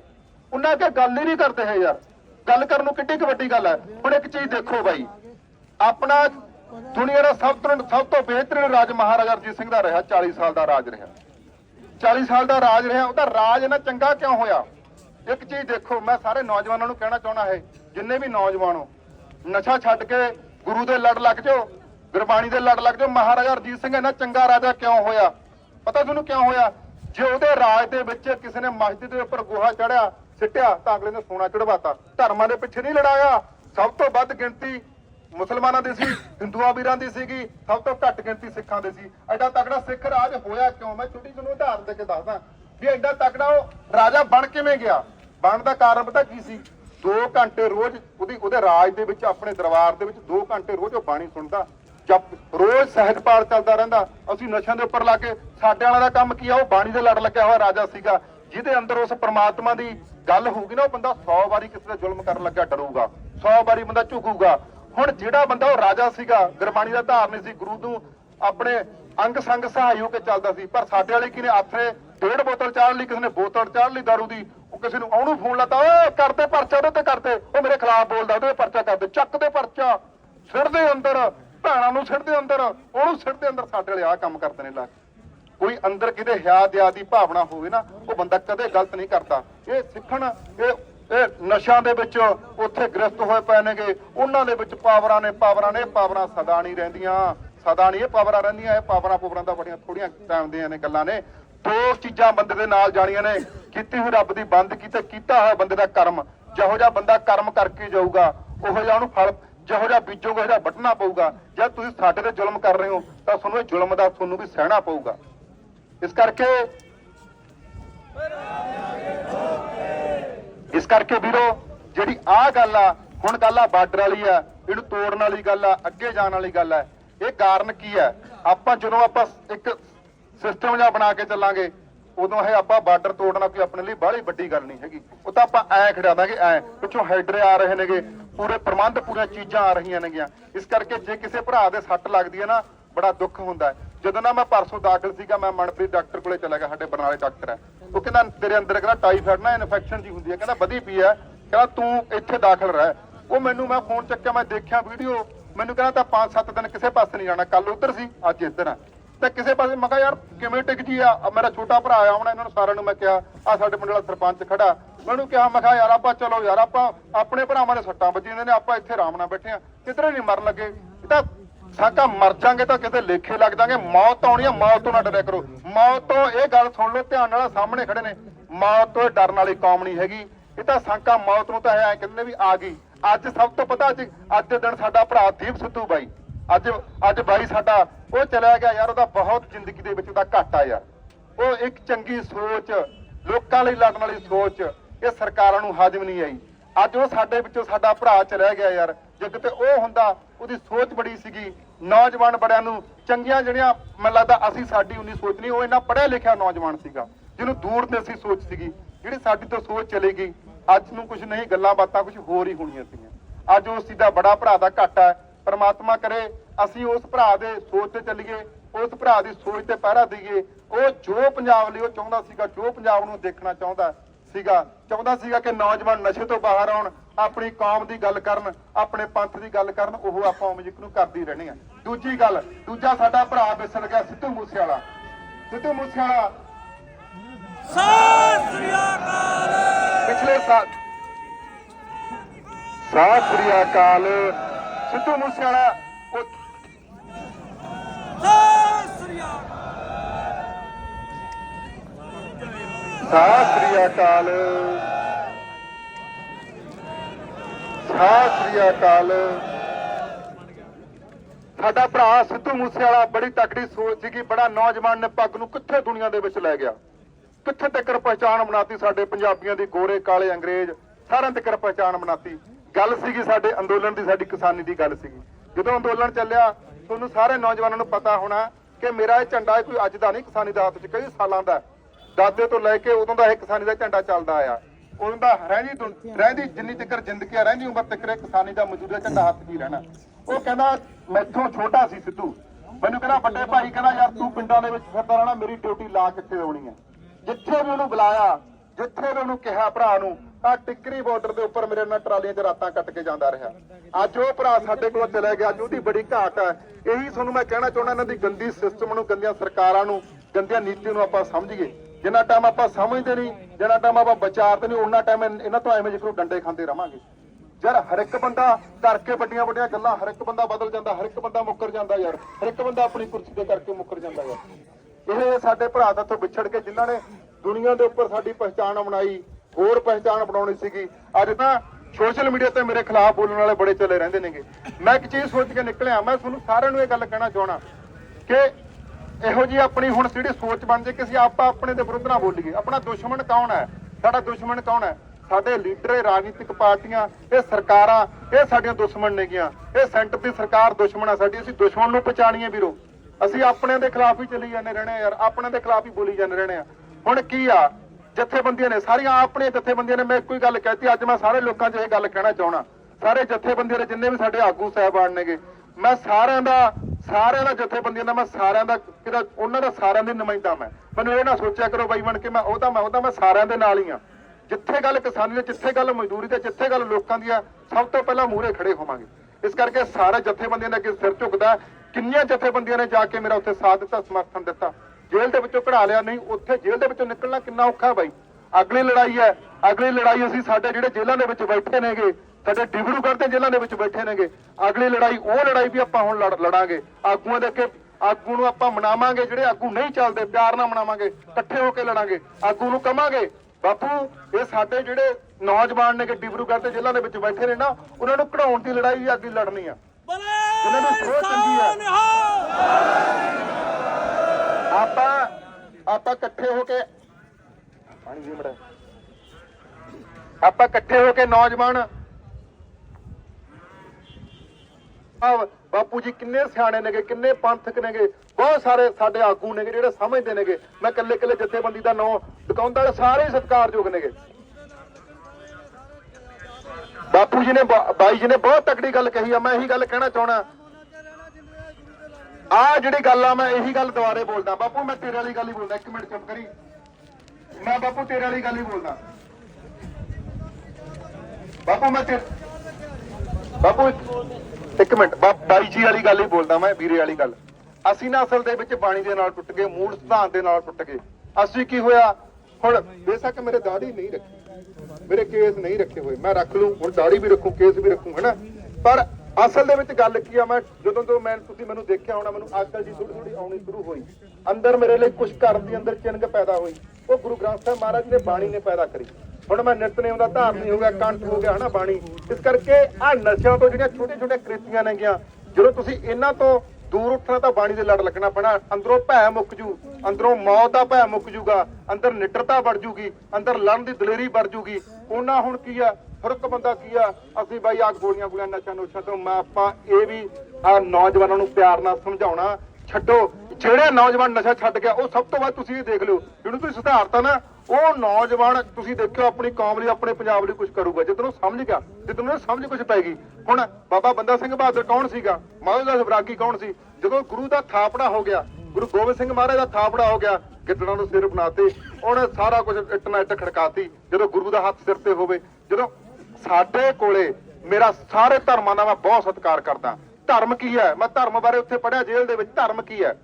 ਉਹਨਾਂ ਅੱਗੇ ਗੱਲ ਹੀ ਨਹੀਂ ਕਰਦੇ ਹੈ ਯਾਰ। ਗੱਲ ਕਰਨ ਨੂੰ ਕਿੱਡੀ ਕੁ ਵੱਡੀ ਗੱਲ ਹੈ। ਹੁਣ ਇੱਕ ਚੀਜ਼ ਦੇਖੋ ਬਾਈ ਆਪਣਾ ਦੁਨੀਆ ਦਾ ਸਭ ਤੋਂ ਸਭ ਤੋਂ ਬਿਹਤਰੀਨ ਰਾਜ ਮਹਾਰਾਜਾ ਰਣਜੀਤ ਸਿੰਘ ਦਾ ਰਿਹਾ 40 ਸਾਲ ਦਾ ਰਾਜ ਰਿਹਾ। 40 ਸਾਲ ਦਾ ਰਾਜ ਰਿਹਾ, ਉਹਦਾ ਰਾਜ ਇਹਨਾਂ ਚੰਗਾ ਕਿਉਂ ਹੋਇਆ? ਇੱਕ ਚੀਜ਼ ਦੇਖੋ, ਮੈਂ ਸਾਰੇ ਨੌਜਵਾਨਾਂ ਨੂੰ ਕਹਿਣਾ ਚਾਹਣਾ ਹੈ, ਜਿੰਨੇ ਵੀ ਨੌਜਵਾਨ ਹੋ, ਨਸ਼ਾ ਛੱਡ ਕੇ ਗੁਰੂ ਦੇ ਲੜ ਲੱਗ ਜਾਓ, ਗੁਰਬਾਣੀ ਦੇ ਲੜ ਲੱਗ ਜਾਓ, ਮਹਾਰਾਜਾ ਰਣਜੀਤ ਸਿੰਘ ਇਹਨਾਂ ਚੰਗਾ ਰਾਜਾ ਕਿਉਂ ਹੋਇਆ? ਪਤਾ ਤੁਹਾਨੂੰ ਕਿਉਂ ਹੋਇਆ? ਜੇ ਉਹਦੇ ਰਾਜ ਦੇ ਵਿੱਚ ਕਿਸੇ ਨੇ ਮਸਜਿਦ ਦੇ ਉੱਪਰ ਗੋਹਾ ਚੜਿਆ ਸਿੱਟਿਆ, ਤਾਂ ਅਗਲੇ ਨੇ ਸੋਨਾ ਚੜਵਾਤਾ ਧਰਮਾਂ ਦੇ ਪਿੱਛੇ ਨਹੀਂ ਲੜਾਇਆ। ਸਭ ਤੋਂ ਵੱਧ ਗਿਣਤੀ ਮੁਸਲਮਾਨਾਂ ਦੀ ਸੀ, ਹਿੰਦੂਆਂ ਵੀਰਾਂ ਦੀ ਸੀਗੀ, ਸਭ ਤੋਂ ਘੱਟ ਗਿਣਤੀ ਸਿੱਖਾਂ ਦੇ ਸੀ। ਐਡਾ ਤਕੜਾ ਸਿੱਖ ਰਾਜ ਹੋਇਆ ਕਿਉਂ? ਮੈਂ ਛੋਟੀ ਜਿਹੀ ਉਦਾਹਰਨ ਦੇ ਕੇ ਦੱਸਦਾ। ਵੀ ਐਡਾ ਤਕੜਾ ਉਹ ਰਾਜਾ ਬਣ ਕਿਵੇਂ ਗਿਆ? ਬਣਨ ਦਾ ਕਾਰਨ ਪਤਾ ਕੀ ਸੀ? 2 ਘੰਟੇ ਰੋਜ਼ ਉਹਦੀ, ਉਹਦੇ ਰਾਜ ਦੇ ਵਿੱਚ, ਆਪਣੇ ਦਰਬਾਰ ਦੇ ਵਿੱਚ 2 ਘੰਟੇ ਰੋਜ਼ ਉਹ ਬਾਣੀ ਸੁਣਦਾ। ਜਪ, ਰੋਜ਼ ਸਹਿਜਪਾਲ ਚੱਲਦਾ ਰਹਿੰਦਾ। ਅਸੀਂ ਨਸ਼ਿਆਂ ਦੇ ਉੱਪਰ ਲਾ ਕੇ ਸਾਡੇ ਵਾਲਾ ਦਾ ਕੰਮ ਕੀ ਆ? ਉਹ ਬਾਣੀ ਦੇ ਲੜ ਲੱਗਿਆ ਹੋਇਆ ਰਾਜਾ ਸੀਗਾ। ਜਿਹਦੇ ਅੰਦਰ ਉਸ ਪ੍ਰਮਾਤਮਾ ਦੀ ਗੱਲ ਹੋਊਗੀ ਨਾ, ਉਹ ਬੰਦਾ 100 ਵਾਰੀ ਕਿਸੇ ਦਾ ਜ਼ੁਲਮ ਕਰਨ ਲੱਗਾ ਡਰੂਗਾ। 100 ਵਾਰੀ ਬੰਦਾ ਝੁਕੂਗਾ। ਹੁਣ ਜਿਹੜਾ ਬੰਦਾ ਉਹ ਰਾਜਾ ਸੀਗਾ, ਗੁਰਬਾਣੀ ਦਾ ਧਾਰਨੀ ਸੀ, ਗੁਰੂ ਨੂੰ ਆਪਣੇ ਅੰਗ ਸੰਗ ਸਹਾਈ ਹੋ ਕੇ ਚੱਲਦਾ ਸੀ, ਪਰ ਸਾਡੇ ਵਾਲੇ ਕੀ ਆਥਰੇ ਡੇਢ ਬੋਤਲ ਚਾੜ ਲਈ, ਕਿਸੇ ਨੇ ਬੋਤਲ ਚਾੜ ਲਈ ਦਾਰੂ ਦੀ, ਉਹ ਕਿਸੇ ਨੂੰ ਉਹਨੂੰ ਫੋਨ ਲਾਤਾ, ਓਏ, ਕਰਦੇ ਪਰਚਾ ਉਹਦੇ ਤੇ ਕਰਦੇ। ਉਹ ਮੇਰੇ ਖਿਲਾਫ ਬੋਲਦਾ, ਉਹਦੇ ਪਰਚਾ ਕਰਦੇ, ਚੱਕ ਦੇ ਪਰਚਾ ਸਿਰ ਦੇ ਅੰਦਰ, ਭੈਣਾਂ ਨੂੰ ਸਿਰ ਦੇ ਅੰਦਰ, ਉਹਨੂੰ ਸਿਰ ਦੇ ਅੰਦਰ। ਸਾਡੇ ਵਾਲੇ ਆਹ ਕੰਮ ਕਰਦੇ ਨੇ ਲਾ ਕੋਈ ਅੰਦਰ ਕਿਤੇ ਹਿਆ ਦਿਆ ਦੀ ਭਾਵਨਾ ਹੋਵੇ ਨਾ, ਉਹ ਬੰਦਾ ਕਦੇ ਗਲਤ ਨਹੀਂ ਕਰਦਾ। ਇਹ ਸਿੱਖਣ, ਇਹ ਨਸ਼ਿਆਂ ਦੇ ਵਿੱਚ ਉੱਥੇ ਗ੍ਰਸਤ ਹੋਏ ਪਏ ਨੇਗੇ। ਉਹਨਾਂ ਦੇ ਵਿੱਚ ਪਾਵਰਾਂ ਨੇ ਪਾਵਰਾਂ ਨੇ, ਪਾਵਰਾਂ ਸਦਾ ਨਹੀਂ ਰਹਿੰਦੀਆਂ। ਸਦਾ ਨਹੀਂ, ਇਹ ਪਾਵਰਾਂ ਰਹਿੰਦੀਆਂ। ਇਹ ਪਾਵਰਾਂ ਪੂਵਰਾਂ ਦਾ ਬੜੀਆਂ ਥੋੜੀਆਂ ਟਾਈਮ ਦੀਆਂ ਨੇ ਗੱਲਾਂ ਨੇ। ਦੋ ਚੀਜ਼ਾਂ ਬੰਦੇ ਦੇ ਨਾਲ ਜਾਣੀਆਂ ਨੇ। ਕੀਤੀ ਹੋਈ ਰੱਬ ਦੀ ਬੰਦ ਕੀਤੇ, ਕੀਤਾ ਹੋਇਆ ਬੰਦੇ ਦਾ ਕਰਮ। ਜਿਹੋ ਜਿਹਾ ਬੰਦਾ ਕਰਮ ਕਰਕੇ ਜਾਊਗਾ, ਉਹੋ ਜਿਹਾ ਉਹਨੂੰ ਫਲ, ਜਿਹੋ ਜਿਹਾ ਬੀਜੋਗੇ, ਉਹੋ ਜਿਹਾ ਵੱਢਣਾ ਪਊਗਾ। ਜਦ ਤੁਸੀਂ ਸਾਡੇ ਤੇ ਜ਼ੁਲਮ ਕਰ ਰਹੇ ਹੋ, ਤਾਂ ਤੁਹਾਨੂੰ ਇਹ ਜ਼ੁਲਮ ਦਾ ਤੁਹਾਨੂੰ ਵੀ ਸਹਿਣਾ ਪਊਗਾ। ਇਸ ਕਰਕੇ ਕਰਕੇ ਵੀਰੋ, ਜਿਹੜੀ ਆਹ ਗੱਲ ਆ, ਹੁਣ ਗੱਲ ਆ ਬਾਰਡਰ ਵਾਲੀ ਆ, ਇਹਨੂੰ ਤੋੜਨ ਵਾਲੀ ਗੱਲ ਆ, ਅੱਗੇ ਜਾਣ ਵਾਲੀ ਗੱਲ ਆ। ਇਹ ਕਾਰਨ ਕੀ ਹੈ ਆਪਾਂ ਜਦੋਂ ਆਪਾਂ ਇੱਕ ਸਿਸਟਮ ਜਿਹਾ ਬਣਾ ਕੇ ਚੱਲਾਂਗੇ, ਉਦੋਂ ਇਹ ਆਪਾਂ ਬਾਰਡਰ ਤੋੜਨਾ ਕੋਈ ਆਪਣੇ ਲਈ ਬਾਹਲੀ ਵੱਡੀ ਗੱਲ ਨਹੀਂ ਹੈਗੀ। ਉਹ ਤਾਂ ਆਪਾਂ ਐ ਖੜਾ ਦਾਂਗੇ, ਐ। ਪਿੱਛੋਂ ਹੈਡਰੇ ਆ ਰਹੇ ਨੇਗੇ, ਪੂਰੇ ਪ੍ਰਬੰਧ, ਪੂਰੀਆਂ ਚੀਜ਼ਾਂ ਆ ਰਹੀਆਂ ਨੇਗੀਆਂ। ਇਸ ਕਰਕੇ ਜੇ ਕਿਸੇ ਭਰਾ ਦੇ ਸੱਟ ਲੱਗਦੀ ਹੈ ਨਾ, ਬੜਾ ਦੁੱਖ ਹੁੰਦਾ। ਹੈ ਜਦੋਂ ਨਾ ਮੈਂ ਪਰਸੋਂ ਦਾਖਲ ਸੀਗਾ, ਮੈਂ ਮਨਪ੍ਰੀਤ ਡਾਕਟਰ ਕੋਲੇ ਚਲਾ ਗਿਆ, ਸਾਡੇ ਬਰਨਾਲੇ ਡਾਕਟਰ ਹੈ। ਉਹ ਕਹਿੰਦਾ, ਤੇਰੇ ਅੰਦਰ ਕਹਿੰਦਾ ਟਾਈਫਾਇਡ ਨਾ ਇਨਫੈਕਸ਼ਨ ਜੀ ਹੁੰਦੀ ਹੈ। ਕਹਿੰਦਾ, ਵਧੀ ਪਈ ਹੈ। ਕਹਿੰਦਾ, ਤੂੰ ਇੱਥੇ ਦਾਖਲ ਰਹਿ। ਉਹ ਮੈਨੂੰ, ਮੈਂ ਫੋਨ ਚੱਕਿਆ, ਮੈਂ ਦੇਖਿਆ ਵੀਡੀਓ ਮੈਨੂੰ ਕਹਿੰਦਾ, ਤਾਂ 5-7 ਦਿਨ ਕਿਸੇ ਪਾਸੇ ਨਹੀਂ ਜਾਣਾ। ਕੱਲ ਉੱਧਰ ਸੀ, ਅੱਜ ਇੱਧਰ ਆ ਤੇ ਕਿਸੇ ਪਾਸੇ ਮੈਂ ਕਿਹਾ, ਯਾਰ, ਕਿਵੇਂ ਟਿਕ ਜੀ ਆ? ਮੇਰਾ ਛੋਟਾ ਭਰਾ ਆ ਹੁਣ ਇਹਨਾਂ ਨੂੰ ਸਾਰਿਆਂ ਨੂੰ ਮੈਂ ਕਿਹਾ, ਆ ਸਾਡੇ ਪਿੰਡ ਵਾਲਾ ਸਰਪੰਚ ਖੜਾ। ਮੈਨੂੰ ਕਿਹਾ, ਮੈਂ ਕਿਹਾ, ਯਾਰ, ਆਪਾਂ ਚਲੋ ਯਾਰ, ਆਪਾਂ ਆਪਣੇ ਭਰਾਵਾਂ ਦੇ ਸੱਟਾਂ ਵੱਜੀਆਂ ਨੇ, ਆਪਾਂ ਇੱਥੇ ਆਰਾਮ ਨਾਲ ਬੈਠੇ ਆ ਕਿਧਰੇ ਨਹੀਂ ਮਰਨ ਲੱਗੇ? ਇਹ ਤਾਂ ਸਾਕਾ ਮਰ ਜਾਾਂਗੇ ਤਾਂ ਕਿਤੇ ਲੇਖੇ ਲੱਗ ਜਾਾਂਗੇ। ਮੌਤ ਆਉਣੀ ਆ, ਮੌਤ ਤੋਂ ਨਾ ਡਰਿਆ ਕਰੋ। ਮੌਤ ਤੋਂ ਇਹ ਗੱਲ ਸੁਣ ਲਓ, ਧਿਆਨ ਨਾਲ ਸਾਹਮਣੇ ਖੜੇ ਨੇ। ਮੌਤ ਤੋਂ ਡਰਨ ਵਾਲੀ ਕੌਮ ਨਹੀਂ ਹੈਗੀ। ਇਹ ਤਾਂ ਸਾਕਾ ਮੌਤ ਨੂੰ ਤਾਂ ਐ ਕਹਿੰਦੇ ਨੇ ਵੀ ਆ ਗਈ। ਅੱਜ ਸਭ ਤੋਂ ਪਤਾ ਅੱਜ ਅੱਜ ਦੇ ਦਿਨ ਸਾਡਾ ਭਰਾ ਦੀਪ ਸਿੱਧੂ ਬਾਈ। ਅੱਜ ਅੱਜ ਬਾਈ ਸਾਡਾ, ਉਹ ਚਲਾ ਗਿਆ ਯਾਰ, ਉਹਦਾ ਬਹੁਤ ਜ਼ਿੰਦਗੀ ਦੇ ਵਿੱਚ ਉਹਦਾ ਘਾਟਾ ਯਾਰ। ਉਹ ਇੱਕ ਚੰਗੀ ਸੋਚ, ਲੋਕਾਂ ਲਈ ਲੜਨ ਵਾਲੀ ਸੋਚ, ਇਹ ਸਰਕਾਰਾਂ ਨੂੰ ਹਾਜ਼ਮ ਨਹੀਂ ਆਈ। ਅੱਜ ਉਹ ਸਾਡੇ ਵਿੱਚੋਂ ਸਾਡਾ ਭਰਾ ਚਲਾ ਗਿਆ ਯਾਰ। ਜੇ ਕਿਤੇ ਉਹ ਹੁੰਦਾ, ਉਹਦੀ ਸੋਚ ਬੜੀ ਸੀਗੀ। ਨੌਜਵਾਨ ਬੜਿਆਂ ਨੂੰ ਚੰਗੀਆਂ ਜਿਹੜੀਆਂ, ਮੈਨੂੰ ਲੱਗਦਾ ਅਸੀਂ ਸਾਡੀ ਉਨੀ ਸੋਚ ਨਹੀਂ, ਉਹ ਇੰਨਾ ਪੜ੍ਹਿਆ ਲਿਖਿਆ ਨੌਜਵਾਨ ਸੀਗਾ, ਜਿਹਨੂੰ ਦੂਰ ਤੇ ਅਸੀਂ ਸੋਚ ਸੀਗੀ, ਜਿਹੜੀ ਸਾਡੀ ਤੋਂ ਸੋਚ ਚਲੀ ਗਈ। ਅੱਜ ਨੂੰ ਕੁਝ ਨਹੀਂ, ਗੱਲਾਂ ਬਾਤਾਂ ਕੁਝ ਹੋਰ ਹੀ ਹੋਣੀਆਂ ਸੀਗੀਆਂ। ਅੱਜ ਉਸ ਚੀਜ਼ ਦਾ ਬੜਾ ਭਰਾ ਦਾ ਘਾਟਾ ਹੈ। ਪਰਮਾਤਮਾ ਕਰੇ, ਅਸੀਂ ਉਸ ਭਰਾ ਦੇ ਸੋਚ ਤੇ ਚੱਲੀਏ, ਉਸ ਭਰਾ ਦੀ ਸੋਚ ਤੇ ਪਹਿਰਾ ਦਈਏ। ਉਹ ਜੋ ਪੰਜਾਬ ਲਈ ਉਹ ਚਾਹੁੰਦਾ ਸੀਗਾ, ਜੋ ਪੰਜਾਬ ਨੂੰ ਦੇਖਣਾ ਚਾਹੁੰਦਾ ਸੀਗਾ ਚਾਹੁੰਦਾ ਸੀਗਾ ਕਿ ਨੌਜਵਾਨ ਨਸ਼ੇ ਤੋਂ ਬਾਹਰ ਆਉਣ ਆਪਣੀ ਕੌਮ ਦੀ ਗੱਲ ਕਰਨ ਆਪਣੇ ਪੰਥ ਦੀ ਗੱਲ ਕਰਨ ਉਹ ਆਪਾਂ ਉਮਜਿਕ ਨੂੰ ਕਰਦੀ ਰਹਿਣੀ ਆ ਦੂਜੀ ਗੱਲ ਦੂਜਾ ਸਾਡਾ ਭਰਾ ਵਿਸਰ ਗਿਆ ਸਿੱਧੂ ਮੂਸੇਵਾਲਾ। ਸਿੱਧੂ ਮੂਸੇਵਾਲਾ ਸਤਿ ਸ੍ਰੀ ਅਕਾਲ। ਪਿਛਲੇ ਸਾਲ ਸਤਿ ਸ੍ਰੀ ਅਕਾਲ। ਸਿੱਧੂ ਮੂਸੇਵਾਲਾ ਉਹ ਸਤਿ ਸ੍ਰੀ ਅਕਾਲ। ਸਤਿ ਸ੍ਰੀ ਅਕਾਲ। ਸਤਿ ਸ੍ਰੀ ਅਕਾਲ। ਸਾਡਾ ਭਰਾ ਸਿੱਧੂ ਮੂਸੇਵਾਲਾ ਬੜੀ ਤਕੜੀ ਸੋਚ ਸੀਗੀ, ਬੜਾ ਨੌਜਵਾਨ ਨੇ ਪੱਗ ਨੂੰ ਕਿੱਥੇ ਦੁਨੀਆ ਦੇ ਵਿੱਚ ਲੈ ਗਿਆ? ਕਿੱਥੇ ਤੱਕ ਪਛਾਣ ਬਣਾਤੀ ਸਾਡੇ ਪੰਜਾਬੀਆਂ ਦੀ? ਗੋਰੇ, ਕਾਲੇ, ਅੰਗਰੇਜ਼, ਸਾਰਿਆਂ ਤੱਕਰ ਪਛਾਣ ਬਣਾਤੀ। ਗੱਲ ਸੀਗੀ ਸਾਡੇ ਅੰਦੋਲਨ ਦੀ, ਸਾਡੀ ਕਿਸਾਨੀ ਦੀ ਗੱਲ ਸੀਗੀ। ਜਦੋਂ ਅੰਦੋਲਨ ਚੱਲਿਆ, ਤੁਹਾਨੂੰ ਸਾਰੇ ਨੌਜਵਾਨਾਂ ਨੂੰ ਪਤਾ ਹੋਣਾ ਕਿ ਮੇਰਾ ਇਹ ਝੰਡਾ ਕੋਈ ਅੱਜ ਦਾ ਨਹੀਂ, ਕਿਸਾਨੀ ਦਾ ਹੱਥ 'ਚ ਕਈ ਸਾਲਾਂ ਦਾ ਦਾਦੇ ਤੋਂ ਲੈ ਕੇ ਉਦੋਂ ਦਾ ਇਹ ਕਿਸਾਨੀ ਦਾ ਝੰਡਾ ਚੱਲਦਾ ਆਇਆ। ਉਦੋਂ ਰਹਿੰਦੀ ਰਹਿੰਦੀ ਜਿੰਨੀ ਤੱਕ ਜ਼ਿੰਦਗੀ ਆ ਰਹਿੰਦੀ ਉਮਰ ਤੱਕ ਕਿਸਾਨੀ ਦਾ ਮਜ਼ਦੂਰੀ ਦਾ ਝੰਡਾ ਹੱਥ 'ਚ ਹੀ ਰਹਿਣਾ ਉਹ ਕਹਿੰਦਾ, ਮੈਥੋਂ ਛੋਟਾ ਸੀ ਸਿੱਧੂ। ਮੈਨੂੰ ਕਹਿੰਦਾ, ਵੱਡੇ ਭਾਈ ਕਹਿੰਦਾ, ਯਾਰ ਤੂੰ ਪਿੰਡਾਂ ਦੇ ਵਿੱਚ ਫਿਰਦਾ ਰਹਿਣਾ, ਮੇਰੀ ਡਿਊਟੀ ਲਾ ਕਿੱਥੇ ਆਉਣੀ ਹੈ ਜਿੱਥੇ ਵੀ ਉਹਨੂੰ ਬੁਲਾਇਆ, ਜਿੱਥੇ ਵੀ ਉਹਨੂੰ ਕਿਹਾ ਭਰਾ ਨੂੰ ਆ ਟਿੱਕਰੀ ਬਾਰਡਰ ਦੇ ਉੱਪਰ ਮੇਰੇ ਨਾਲ ਟਰਾਲੀਆਂ 'ਚ ਰਾਤਾਂ ਕੱਟ ਕੇ ਜਾਂਦਾ ਰਿਹਾ। ਅੱਜ ਉਹ ਭਰਾ ਸਾਡੇ ਕੋਲ ਚਲੇ ਗਿਆ, ਅੱਜ ਉਹਦੀ ਬੜੀ ਘਾਟ ਹੈ ਇਹੀ ਤੁਹਾਨੂੰ ਮੈਂ ਕਹਿਣਾ ਚਾਹੁੰਦਾ, ਇਹਨਾਂ ਦੀ ਗੰਦੀ ਸਿਸਟਮ ਨੂੰ, ਗੰਦੀਆਂ ਸਰਕਾਰਾਂ ਨੂੰ, ਗੰਦੀਆਂ ਨੀਤੀਆਂ ਨੂੰ ਆਪਾਂ ਸਮਝੀਏ। ਜਿੰਨਾ ਟਾਈਮ ਆਪਾਂ ਸਮਝਦੇ ਨਹੀਂ, ਜਿੰਨਾ ਟਾਈਮ ਆਪਾਂ ਵਿਚਾਰਦੇ ਨਹੀਂ ਉਹਨਾਂ ਟਾਈਮ ਇਹਨਾਂ ਤੋਂ ਐਵੇਂ ਜਿਕਰ ਡੰਡੇ ਖਾਂਦੇ ਰਵਾਂਗੇ ਯਾਰ ਹਰ ਇੱਕ ਬੰਦਾ ਕਰਕੇ ਵੱਡੀਆਂ ਵੱਡੀਆਂ ਗੱਲਾਂ, ਹਰ ਇੱਕ ਬੰਦਾ ਬਦਲ ਜਾਂਦਾ, ਹਰ ਇੱਕ ਬੰਦਾ ਮੁੱਕਰ ਜਾਂਦਾ ਯਾਰ, ਹਰ ਇੱਕ ਬੰਦਾ ਆਪਣੀ ਕੁਰਸੀ ਦੇ ਕਰਕੇ ਮੁੱਕਰ ਜਾਂਦਾ ਯਾਰ। ਇਹ ਸਾਡੇ ਭਰਾ ਦਾ ਤੋਂ ਵਿਛੜ ਕੇ ਜਿਨ੍ਹਾਂ ਨੇ ਦੁਨੀਆ ਦੇ ਉੱਪਰ ਸਾਡੀ ਪਛਾਣ ਬਣਾਈ, ਹੋਰ ਪਛਾਣ ਬਣਾਉਣੀ ਸੀਗੀ, ਅੱਜ ਤਾਂ ਸੋਸ਼ਲ ਮੀਡੀਆ ਤੇ ਮੇਰੇ ਖਿਲਾਫ ਬੋਲਣ ਵਾਲੇ ਬੜੇ ਚਲੇ ਰਹਿੰਦੇ ਨੇਗੇ। ਮੈਂ ਇੱਕ ਚੀਜ਼ ਸੋਚ ਕੇ ਨਿਕਲਿਆ, ਮੈਂ ਤੁਹਾਨੂੰ ਸਾਰਿਆਂ ਨੂੰ ਇਹ ਗੱਲ ਕਹਿਣਾ ਚਾਹਣਾ ਕਿ ਇਹੋ ਜੀ ਆਪਣੀ ਹੁਣ ਜਿਹੜੀ ਸੋਚ ਬਣ ਜੇ ਕਿ ਅਸੀਂ ਆਪਾਂ ਆਪਣੇ ਦੇ ਵਿਰੁੱਧ ਨਾ ਬੋਲੀਏ। ਆਪਣਾ ਦੁਸ਼ਮਣ ਕੌਣ ਹੈ? ਸਾਡਾ ਦੁਸ਼ਮਣ ਕੌਣ ਹੈ? ਸਾਡੇ ਲੀਡਰ, ਰਾਜਨੀਤਿਕ ਪਾਰਟੀਆਂ, ਇਹ ਸਰਕਾਰਾਂ, ਇਹ ਸਾਡੀਆਂ ਦੁਸ਼ਮਣ ਨੇਗੀਆਂ। ਇਹ ਸੈਂਟਰ ਦੀ ਸਰਕਾਰ ਦੁਸ਼ਮਣ ਆ ਸਾਡੀ। ਅਸੀਂ ਦੁਸ਼ਮਣ ਨੂੰ ਪਛਾਣੀਏ ਵੀਰੋ। ਅਸੀਂ ਆਪਣੇ ਦੇ ਖਿਲਾਫ ਹੀ ਚੱਲੀ ਜਾਂਦੇ ਰਹਿਣੇ ਆ ਯਾਰ। ਆਪਣੇ ਦੇ ਖਿਲਾਫ ਹੀ ਬੋਲੀ ਜਾਂਦੇ ਰਹਿਣੇ ਆ। ਹੁਣ ਕੀ ਆ? ਜਥੇਬੰਦੀਆਂ ਨੇ ਸਾਰੀਆਂ ਆਪਣੀਆਂ ਜਥੇਬੰਦੀਆਂ ਨੇ ਮੈਂ ਇੱਕੋ ਹੀ ਗੱਲ ਕਹਿਤੀ। ਅੱਜ ਮੈਂ ਸਾਰੇ ਲੋਕਾਂ 'ਚ ਇਹ ਗੱਲ ਕਹਿਣਾ ਚਾਹਣਾ ਸਾਰੇ ਜਥੇਬੰਦੀਆਂ ਦੇ ਜਿੰਨੇ ਵੀ ਸਾਡੇ ਆਗੂ ਸਾਹਿਬਾਨ ਨੇਗੇ ਮੈਂ ਸਾਰਿਆਂ ਦਾ ਸਾਰਿਆਂ ਦਾ ਜਥੇਬੰਦੀਆਂ ਦਾ, ਮੈਂ ਸਾਰਿਆਂ ਦਾ ਕਿਹਦਾ, ਉਹਨਾਂ ਦਾ ਸਾਰਿਆਂ ਦੀ ਨੁਮਾਇੰਦਾ ਮੈਂ। ਮੈਨੂੰ ਇਹ ਨਾ ਸੋਚਿਆ ਕਰੋ ਬਾਈ ਬਣ ਕੇ ਮੈਂ ਉਹਦਾ ਮੈਂ ਉਹਦਾ ਮੈਂ ਸਾਰਿਆਂ ਦੇ ਨਾਲ ਹੀ ਆ ਜਿੱਥੇ ਗੱਲ ਕਿਸਾਨੀ ਦੀ, ਜਿੱਥੇ ਗੱਲ ਮਜ਼ਦੂਰੀ ਤੇ ਜਿੱਥੇ ਗੱਲ ਲੋਕਾਂ ਦੀ ਆ, ਸਭ ਤੋਂ ਪਹਿਲਾਂ ਮੂਹਰੇ ਖੜੇ ਹੋਵਾਂਗੇ। ਇਸ ਕਰਕੇ ਸਾਰੇ ਜਥੇਬੰਦੀਆਂ ਦੇ ਅੱਗੇ ਸਿਰ ਝੁਕਦਾ, ਕਿੰਨੀਆਂ ਜਥੇਬੰਦੀਆਂ ਨੇ ਜਾ ਕੇ ਮੇਰਾ ਉੱਥੇ ਸਾਥ ਦਿੱਤਾ, ਸਮਰਥਨ ਦਿੱਤਾ। ਜੇਲ੍ਹ ਦੇ ਵਿੱਚੋਂ ਕਢਾ ਲਿਆ, ਨਹੀਂ, ਉੱਥੇ ਜੇਲ੍ਹ ਦੇ ਵਿੱਚੋਂ ਨਿਕਲਣਾ ਕਿੰਨਾ ਔਖਾ ਬਾਈ। ਅਗਲੀ ਲੜਾਈ ਹੈ, ਅਗਲੀ ਲੜਾਈ ਅਸੀਂ ਸਾਡੇ ਜਿਹੜੇ ਜੇਲ੍ਹਾਂ ਦੇ ਵਿੱਚ ਬੈਠੇ ਨੇਗੇ ਸਾਡੇ ਡਿਬਰੂਗੜ੍ਹ ਦੇ ਜੇਲ੍ਹਾਂ ਦੇ ਵਿੱਚ ਬੈਠੇ ਨੇਗੇ। ਅਗਲੀ ਲੜਾਈ ਉਹ ਲੜਾਈ ਵੀ ਆਪਾਂ ਹੁਣ ਲੜ- ਲੜਾਂਗੇ। ਆਗੂਆਂ ਦੇ ਅੱਗੇ ਆਗੂ ਨੂੰ ਆਪਾਂ ਮਨਾਵਾਂਗੇ ਜਿਹੜੇ ਆਗੂ ਨਹੀਂ ਚੱਲਦੇ ਪਿਆਰ ਨਾਲ ਮਨਾਵਾਂਗੇ ਇਕੱਠੇ ਹੋ ਕੇ ਲੜਾਂਗੇ। ਆਗੂ ਨੂੰ ਕਵਾਂਗੇ ਬਾਪੂ ਇਹ ਸਾਡੇ ਜਿਹੜੇ ਨੌਜਵਾਨ ਨੇ ਕਿ ਡਿਬਰੂਗੜ੍ਹ ਦੇ ਜੇਲ੍ਹਾਂ ਦੇ ਵਿੱਚ ਬੈਠੇ ਨੇ ਨਾ ਉਹਨਾਂ ਨੂੰ ਕਢਾਉਣ ਦੀ ਲੜਾਈ ਵੀ ਅੱਗੇ ਲੜਨੀ ਆ। ਦੀ ਬਲੇ ਸੋਚ ਚੰਗੀ। ਨਿਹਾਲ ਆਪਾਂ ਆਪਾਂ ਇਕੱਠੇ ਹੋ ਕੇ ਪਾਣੀ ਵੀ ਮੜਾ। ਆਪਾਂ ਇਕੱਠੇ ਹੋ ਕੇ ਨੌਜਵਾਨ ਆਹ ਬਾਪੂ ਜੀ ਕਿੰਨੇ ਸਿਆਣੇ ਨੇਗੇ, ਕਿੰਨੇ ਪੰਥਕ ਨੇਗੇ, ਬਹੁਤ ਸਾਰੇ ਸਾਡੇ ਆਗੂ ਨੇਗੇ ਜਿਹੜੇ ਸਮਝਦੇ ਨੇਗੇ। ਮੈਂ ਇਕੱਲੇ ਇਕੱਲੇ ਜਥੇਬੰਦੀ ਦਾ ਨਾਂ ਦਿਖਾਉਂਦਾ ਸਾਰੇ ਸਤਿਕਾਰਯੋਗ ਨੇਗੇ। ਬਾਪੂ ਜੀ ਨੇ ਬਾਈ ਜੀ ਨੇ ਬਹੁਤ ਤਕੜੀ ਗੱਲ ਕਹੀ ਆ, ਮੈਂ ਇਹੀ ਗੱਲ ਕਹਿਣਾ ਚਾਹਣਾ ਆ ਜਿਹੜੀ ਗੱਲ ਆ, ਮੈਂ ਇਹੀ ਗੱਲ ਦੁਬਾਰੇ ਬੋਲਦਾ। ਬਾਪੂ, ਮੈਂ ਤੇਰੇ ਵਾਲੀ ਗੱਲ ਹੀ ਬੋਲਦਾ, ਇੱਕ ਮਿੰਟ ਚੁੱਪ ਕਰੀ। ਮੈਂ ਬਾਪੂ, ਤੇਰੇ ਵਾਲੀ ਗੱਲ ਹੀ ਬੋਲਦਾ। ਬਾਪੂ, ਮੈਂ ਤੇ ਬਾਪੂ ਇੱਕ- ਮਿੰਟ, ਬਾ- ਬਾਈ ਜੀ ਵਾਲੀ ਗੱਲ ਹੀ ਬੋਲਦਾ ਮੈਂ, ਵੀਰੇ ਵਾਲੀ ਗੱਲ। ਅਸੀਂ ਨਾ ਅਸਲ ਦੇ ਵਿੱਚ ਬਾਣੀ ਦੇ ਨਾਲ ਟੁੱਟ ਗਏ, ਮੂਲ ਸਿਧਾਂਤ ਦੇ ਨਾਲ ਟੁੱਟ ਗਏ। ਅਸੀਂ ਕੀ ਹੋਇਆ? ਹੁਣ ਬੇਸ਼ੱਕ ਮੇਰੇ ਦਾੜੀ ਨਹੀਂ ਰੱਖੀ। ਮੇਰੇ ਕੇਸ ਨਹੀਂ ਰੱਖੇ ਹੋਏ। ਮੈਂ ਰੱਖ ਲੂੰ ਹੁਣ ਦਾੜੀ ਵੀ ਰੱਖੂ, ਕੇਸ ਵੀ ਰੱਖੂ, ਹਨਾ? ਪਰ ਅਸਲ ਦੇ ਵਿੱਚ ਗੱਲ ਕੀ ਆ, ਮੈਂ ਜਦੋਂ ਤੋਂ ਮੈਂ ਤੁਸੀਂ ਮੈਨੂੰ ਦੇਖਿਆ ਹੋਣਾ, ਮੈਨੂੰ ਅਕਲ ਜੀ ਥੋੜੀ ਥੋੜੀ ਆਉਣੀ ਸ਼ੁਰੂ ਹੋਈ। ਅੰਦਰ ਮੇਰੇ ਲਈ ਕੁਝ ਕਰਨ ਦੀ ਅੰਦਰ ਚਿੰਗ ਪੈਦਾ ਹੋਈ। ਉਹ ਗੁਰੂ ਗ੍ਰੰਥ ਸਾਹਿਬ ਮਹਾਰਾਜ ਨੇ ਬਾਣੀ ਨੇ ਪੈਦਾ ਕਰੀ। ਹੁਣ ਮੈਂ ਨਿਤਨੇਮ ਦਾ ਧਾਰਨੀ ਹੋ ਗਿਆ, ਕੰਠ ਹੋ ਗਿਆ, ਹਨਾ ਬਾਣੀ? ਇਸ ਕਰਕੇ ਆ ਨਸ਼ਿਆਂ ਤੋਂ ਜਿਹੜੀਆਂ ਛੋਟੀਆਂ ਛੋਟੀਆਂ ਕ੍ਰਿਤੀਆਂ ਨੇ ਨੇਗੀਆਂ, ਜਦੋਂ ਤੁਸੀਂ ਇਹਨਾਂ ਤੋਂ ਦੂਰ ਉੱਠਣਾ ਤਾਂ ਬਾਣੀ ਦੇ ਲੜ ਲੱਗਣਾ ਪੈਣਾ। ਅੰਦਰੋਂ ਭੈ ਮੁੱਕ ਜੂ, ਅੰਦਰੋਂ ਮੌਤ ਦਾ ਭੈ ਮੁੱਕ ਜੂਗਾ, ਅੰਦਰ ਨਿਡਰਤਾ ਵੜ ਜੂਗੀ, ਅੰਦਰ ਲੜਨ ਦੀ ਦਲੇਰੀ ਵੜ ਜੂਗੀ। ਉਹਨਾਂ ਹੁਣ ਕੀ ਆ ਹਰ ਇੱਕ ਬੰਦਾ ਕੀ ਆ? ਅਸੀਂ ਬਾਈ ਆ ਗੋਲੀਆਂ ਗੋਲੀਆਂ ਨਸ਼ਾ ਨੁਸ਼ਾ ਤੋਂ ਮੈਂ ਆਪਾਂ ਇਹ ਵੀ ਆ ਨੌਜਵਾਨਾਂ ਨੂੰ ਪਿਆਰ ਨਾਲ ਸਮਝਾਉਣਾ। ਛੱਡੋ। ਜਿਹੜੇ ਨੌਜਵਾਨ ਨਸ਼ਾ ਛੱਡ ਗਿਆ ਉਹ ਸਭ ਤੋਂ ਵੱਧ ਤੁਸੀਂ ਇਹ ਦੇਖ ਲਿਓ। ਜਿਹਨੂੰ ਤੁਸੀਂ ਸੁਧਾਰਤਾ ਨਾ, ਉਹ ਨੌਜਵਾਨ ਤੁਸੀਂ ਦੇਖਿਓ ਆਪਣੀ ਕੌਮ ਲਈ, ਆਪਣੇ ਪੰਜਾਬ ਲਈ ਕੁਝ ਕਰੂਗਾ। ਜਦੋਂ ਉਹ ਸਮਝ ਗਿਆ ਜਦੋਂ ਉਹਨੂੰ ਸਮਝ ਕੁਝ ਪੈਗੀ ਹੁਣ ਬਾਬਾ ਬੰਦਾ ਸਿੰਘ ਬਹਾਦਰ ਕੌਣ ਸੀਗਾ? ਮਾਧੋ ਦਾਸ ਬਰਾਗੀ ਕੌਣ ਸੀ? ਜਦੋਂ ਗੁਰੂ ਦਾ ਥਾਪੜਾ ਹੋ ਗਿਆ, ਗੁਰੂ ਗੋਬਿੰਦ ਸਿੰਘ ਮਹਾਰਾਜ ਦਾ ਥਾਪੜਾ ਹੋ ਗਿਆ, ਗਿੱਦੜਾਂ ਨੂੰ ਸਿਰ ਬਣਾਤੇ। ਉਹਨੇ ਸਾਰਾ ਕੁਝ ਇੱਟ ਨਾਲ ਇੱਟ ਖੜਕਾਤੀ। ਜਦੋਂ ਗੁਰੂ ਦਾ ਹੱਥ ਸਿਰ ਤੇ ਹੋਵੇ, ਜਦੋਂ ਸਾਡੇ ਕੋਲੇ ਮੇਰਾ ਸਾਰੇ ਧਰਮਾਂ ਦਾ ਮੈਂ ਬਹੁਤ ਸਤਿਕਾਰ ਕਰਦਾ। ਧਰਮ ਕੀ ਹੈ? ਮੈਂ ਧਰਮ ਬਾਰੇ ਉੱਥੇ ਪੜਿਆ ਜੇਲ੍ਹ ਦੇ ਵਿੱਚ। ਧਰਮ ਕੀ ਹੈ?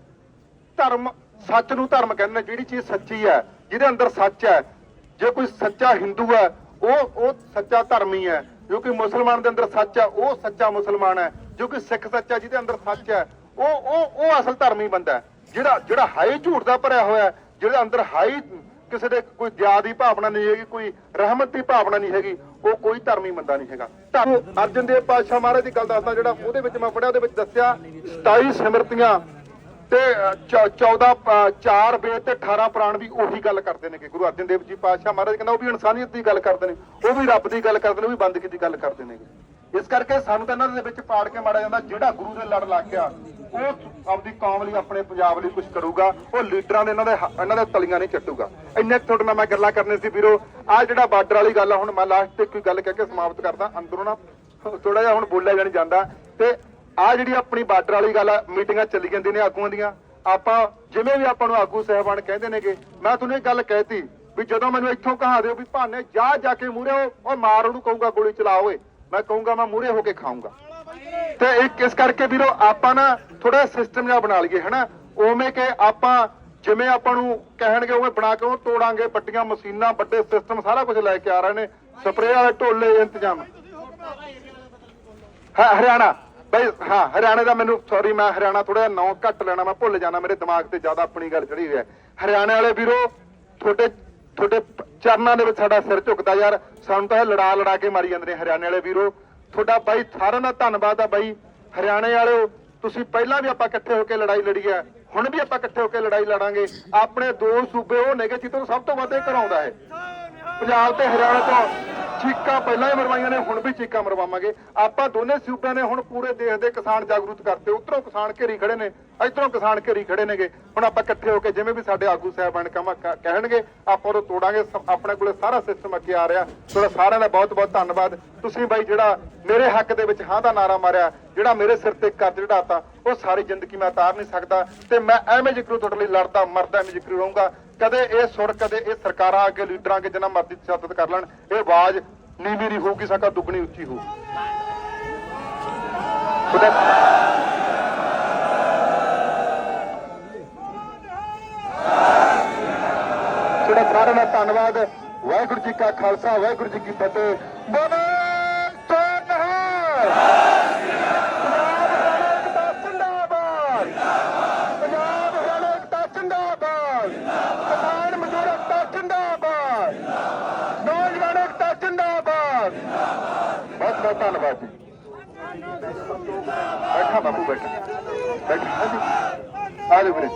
ਧਰਮ ਸੱਚ ਨੂੰ ਧਰਮ ਕਹਿੰਦੇ ਨੇ। ਜਿਹੜੀ ਚੀਜ਼ ਸੱਚੀ ਹੈ, ਜਿਹਦੇ ਅੰਦਰ ਸੱਚ ਹੈ, ਜੇ ਕੋਈ ਸੱਚਾ ਹਿੰਦੂ ਹੈ, ਉਹ ਉਹ ਸੱਚਾ ਧਰਮੀ ਹੈ। ਜੋ ਕੋਈ ਮੁਸਲਮਾਨ ਦੇ ਅੰਦਰ ਸੱਚ ਹੈ, ਉਹ ਸੱਚਾ ਮੁਸਲਮਾਨ ਹੈ। ਜੋ ਕੋਈ ਸਿੱਖ ਸੱਚਾ ਜਿਹਦੇ ਅੰਦਰ ਸੱਚ ਹੈ, ਉਹ ਉਹ ਉਹ ਅਸਲ ਧਰਮੀ ਬੰਦਾ ਹੈ। ਜਿਹੜਾ ਜਿਹੜਾ ਹਾਈ ਝੂਠ ਦਾ ਭਰਿਆ ਹੋਇਆ ਜਿਹਦੇ ਅੰਦਰ ਹਾਈ ਕਿਸੇ ਦੇ ਕੋਈ ਦਿਆ ਦੀ ਭਾਵਨਾ ਨਹੀਂ ਹੈਗੀ, ਕੋਈ ਰਹਿਮਤ ਦੀ ਭਾਵਨਾ ਨਹੀਂ ਹੈਗੀ ਉਹ ਕੋਈ ਧਰਮੀ ਬੰਦਾ ਨਹੀਂ ਹੈਗਾ। ਅਰਜਨ ਦੇਵ ਪਾਤਸ਼ਾਹ ਮਹਾਰਾਜ ਦੀ ਗੱਲ ਦੱਸਦਾ ਜਿਹੜਾ ਉਹਦੇ ਵਿੱਚ ਮੈਂ ਪੜਿਆ ਉਹਦੇ ਵਿੱਚ ਦੱਸਿਆ 27 ਸਿਮਰਤੀਆਂ ਤੇ ਅ, 14 ਚਾਰ ਵੇਦ ਤੇ 18 ਪ੍ਰਾਣ ਵੀ ਉਹੀ ਗੱਲ ਕਰਦੇ ਨੇ ਕਿ ਗੁਰੂ ਅਰਜਨ ਦੇਵ ਜੀ ਪਾਤਸ਼ਾਹ ਮਹਾਰਾਜ ਕਹਿੰਦਾ ਉਹ ਵੀ ਇਨਸਾਨੀਅਤ ਦੀ ਗੱਲ ਕਰਦੇ ਨੇ ਉਹ ਵੀ ਰੱਬ ਦੀ ਗੱਲ ਕਰਦੇ ਨੇ ਉਹ ਵੀ ਬੰਦਗੀ ਦੀ ਗੱਲ ਕਰਦੇ ਨੇ ਇਸ ਕਰਕੇ ਸਾਨੂੰ ਤਾਂ ਇਹਨਾਂ ਦੇ ਵਿੱਚ ਪਾੜ ਕੇ ਮਾੜਾ ਜਾਂਦਾ, ਜਿਹੜਾ ਗੁਰੂ ਦੇ ਲੜ ਲੱਗ ਗਿਆ, ਉਹ ਆਪਦੀ ਕੌਮ ਲਈ, ਆਪਣੇ ਪੰਜਾਬ ਲਈ ਕੁਝ ਕਰੂਗਾ, ਉਹ ਲੀਡਰਾਂ ਦੇ ਇਹਨਾਂ ਦੇ ਇਹਨਾਂ ਦੇ ਤਲੀਆਂ ਨਹੀਂ ਚੱਟੂਗਾ। ਇੰਨੇ ਤੁਹਾਡੇ ਨਾਲ ਮੈਂ ਗੱਲਾਂ ਕਰਨੇ ਸੀ ਵੀਰੋ ਆ ਜਿਹੜਾ ਬਾਰਡਰ ਵਾਲੀ ਗੱਲ ਆ, ਹੁਣ ਮੈਂ ਲਾਸਟ ਤੇ ਕੋਈ ਗੱਲ ਕਹਿ ਕੇ ਸਮਾਪਤ ਕਰਦਾ, ਅੰਦਰੋਂ ਨਾ ਥੋੜਾ ਜਿਹਾ ਹੁਣ ਬੋਲਿਆ ਜਾਣੀ ਜਾਂਦਾ, ਤੇ ਆ ਜਿਹੜੀ ਆਪਣੀ ਬਾਰਡਰ ਵਾਲੀ ਗੱਲ ਆ, ਮੀਟਿੰਗਾਂ ਚੱਲੀ ਜਾਂਦੀਆਂ ਨੇ ਆਗੂਆਂ ਦੀਆਂ, ਆਪਾਂ ਜਿਵੇਂ ਵੀ ਆਪਾਂ ਨੂੰ ਆਗੂ ਸਹਿਬਾਨ ਕਹਿੰਦੇ ਨੇਗੇ, ਮੈਂ ਤੁਹਾਨੂੰ ਇਹ ਗੱਲ ਕਹਿਤੀ ਵੀ ਜਦੋਂ ਮੈਨੂੰ ਇੱਥੋਂ ਕਹਾ ਦਿਓ ਵੀ ਭਾਨੇ ਜਾ ਜਾ ਕੇ ਮੂਰੇ ਉਹ ਮਾਰ ਉਹਨੂੰ ਕਹੂਗਾ, ਗੋਲੀ ਚਲਾ ਓਏ। ਮੈਂ ਕਹੂੰਗਾ, ਮੈਂ ਮੂਰੇ ਹੋ ਕੇ ਖਾਊਂਗਾ। ਤੇ ਇੱਕ ਇਸ ਕਰਕੇ ਵੀਰੋ, ਆਪਾਂ ਨਾ ਥੋੜਾ ਸਿਸਟਮ ਜਿਹਾ ਬਣਾ ਲਈਏ, ਹਨਾ? ਉਵੇਂ ਕਿ ਆਪਾਂ ਜਿਵੇਂ ਆਪਾਂ ਨੂੰ ਕਹਿਣਗੇ, ਉਵੇਂ ਬਣਾ ਕੇ ਉਹ ਤੋੜਾਂਗੇ ਵੱਡੀਆਂ ਮਸ਼ੀਨਾਂ, ਵੱਡੇ ਸਿਸਟਮ ਸਾਰਾ ਕੁਝ ਲੈ ਕੇ ਆ ਰਹੇ ਨੇ। ਸਪਰੇਅ ਵਾਲੇ ਢੋਲੇ ਇੰਤਜ਼ਾਮ। ਹਾਂ, ਹਰਿਆਣਾ। ਬਈ, ਹਾਂ, ਹਰਿਆਣੇ ਦਾ ਮੈਨੂੰ ਸੌਰੀ ਮੈਂ ਹਰਿਆਣਾ ਥੋੜਾ ਜਿਹਾ ਨਾਂ ਘੱਟ ਲੈਣਾ, ਮੈਂ ਭੁੱਲ ਜਾਣਾ, ਮੇਰੇ ਦਿਮਾਗ ਤੇ ਜ਼ਿਆਦਾ ਆਪਣੀ ਗੱਲ ਚੜੀ ਹੋਈ ਹੈ। ਹਰਿਆਣੇ ਵਾਲੇ ਵੀਰੋ, ਤੁਹਾਡੇ ਤੁਹਾਡੇ ਚਰਨਾਂ ਦੇ ਵਿੱਚ ਸਾਡਾ ਸਿਰ ਝੁਕਦਾ ਯਾਰ। ਸਾਨੂੰ ਤਾਂ ਇਹ ਲੜਾ ਲੜਾ ਕੇ ਮਾਰੀ ਜਾਂਦੇ ਨੇ ਹਰਿਆਣੇ ਵਾਲੇ ਵੀਰੋ। ਤੁਹਾਡਾ ਬਾਈ ਸਾਰਿਆਂ ਦਾ ਧੰਨਵਾਦ ਆ ਬਾਈ। ਹਰਿਆਣੇ ਵਾਲਿਓ, ਤੁਸੀਂ ਪਹਿਲਾਂ ਵੀ ਆਪਾਂ ਇਕੱਠੇ ਹੋ ਕੇ ਲੜਾਈ ਲੜੀ ਹੈ। ਹੁਣ ਵੀ ਆਪਾਂ ਇਕੱਠੇ ਹੋ ਕੇ ਲੜਾਈ ਲੜਾਂਗੇ। ਆਪਣੇ ਦੋ ਸੂਬੇ ਉਹ ਨੇਗੇ ਜਿੱਥੋਂ ਸਭ ਤੋਂ ਵੱਧ ਇਹ ਕਰਾਉਂਦਾ ਹੈ। ਪੰਜਾਬ ਤੇ ਹਰਿਆਣਾ ਤੋਂ ਚੀਕਾਂ ਪਹਿਲਾਂ ਹੀ ਮਰਵਾਈਆਂ ਨੇ, ਹੁਣ ਵੀ ਚੀਕਾਂ ਮਰਵਾਵਾਂਗੇ। ਆਪਾਂ ਦੋਨੇ ਸੂਬਿਆਂ ਨੇ ਹੁਣ ਪੂਰੇ ਦੇਸ਼ ਦੇ ਕਿਸਾਨ ਜਾਗਰੂਕ ਕਰਤੇ। ਉਧਰੋਂ ਕਿਸਾਨ ਘੇਰੀ ਖੜੇ ਨੇ, ਇਧਰੋਂ ਕਿਸਾਨ ਘੇਰੀ ਖੜੇ ਨੇਗੇ। ਹੁਣ ਆਪਾਂ ਇਕੱਠੇ ਹੋ ਕੇ ਜਿਵੇਂ ਵੀ ਸਾਡੇ ਆਗੂ ਸਾਹਿਬਾਨ ਕਹਿਣਗੇ, ਆਪਾਂ ਉਹ ਤੋੜਾਂਗੇ। ਆਪਣੇ ਕੋਲੇ ਸਾਰਾ ਸਿਸਟਮ ਅੱਗੇ ਆ ਰਿਹਾ। ਤੁਹਾਡਾ ਸਾਰਿਆਂ ਦਾ ਬਹੁਤ ਬਹੁਤ ਧੰਨਵਾਦ। ਤੁਸੀਂ ਬਾਈ ਜਿਹੜਾ ਮੇਰੇ ਹੱਕ ਦੇ ਵਿੱਚ ਹਾਂ ਦਾ ਨਾਰਾ ਮਾਰਿਆ, ਜਿਹੜਾ ਮੇਰੇ ਸਿਰ ਤੇ ਕਰਜ਼ ਢਾਤਾ ਉਹ ਸਾਰੀ ਜ਼ਿੰਦਗੀ ਮੈਂ ਉਤਾਰ ਨਹੀਂ ਸਕਦਾ। ਤੇ ਮੈਂ ਐਵੇਂ ਜ਼ਿਕਰੂ ਤੁਹਾਡੇ ਲਈ ਲੜਦਾ, ਮਰਦਾ, ਐਵੇਂ ਜ਼ਿਕਰੂ ਰਹੂੰਗਾ। ਕਦੇ ਇਹ ਸੁਰ ਕਦੇ ਇਹ ਸਰਕਾਰਾਂ ਅੱਗੇ, ਲੀਡਰਾਂ ਅੱਗੇ ਜਿੰਨਾ ਮਰਜ਼ੀ ਤਸ਼ੱਦਦ ਕਰ ਲੈਣ, ਇਹ ਆਵਾਜ਼ ਨੀਵੀਂ ਨਹੀਂ ਹੋਊਗੀ ਸਕਾ ਦੁੱਗਣੀ ਉੱਚੀ ਹੋਊ। ਤੁਹਾਡਾ ਸਾਰਿਆਂ ਦਾ ਧੰਨਵਾਦ। ਵਾਹਿਗੁਰੂ ਜੀ ਕਾ ਖਾਲਸਾ, ਵਾਹਿਗੁਰੂ ਜੀ ਕੀ ਫਤਿਹ। ਬੋਲੇ ਸੋਨਹਾ ਪੰਜਾਬ ਹਰਿਆਣਾ ਏਕਤਾ ਜਿੰਦਾਬਾਦ ਪੰਜਾਬ ਹਰਿਆਣਾ ਏਕਤਾ ਜਿੰਦਾਬਾਦ ਕਿਸਾਨ ਮਜ਼ਦੂਰ ਏਕਤਾ ਜਿੰਦਾਬਾਦ ਨੌਜਵਾਨ ਏਕਤਾ ਜਿੰਦਾਬਾਦ ਬਹੁਤ ਬਹੁਤ ਧੰਨਵਾਦ ਜੀ ਬੈਠਾ। ਬਾਬੂ ਬੈਠਾ। ਬੈਠਾ ਹਾਂਜੀ ਵੀਰੇ।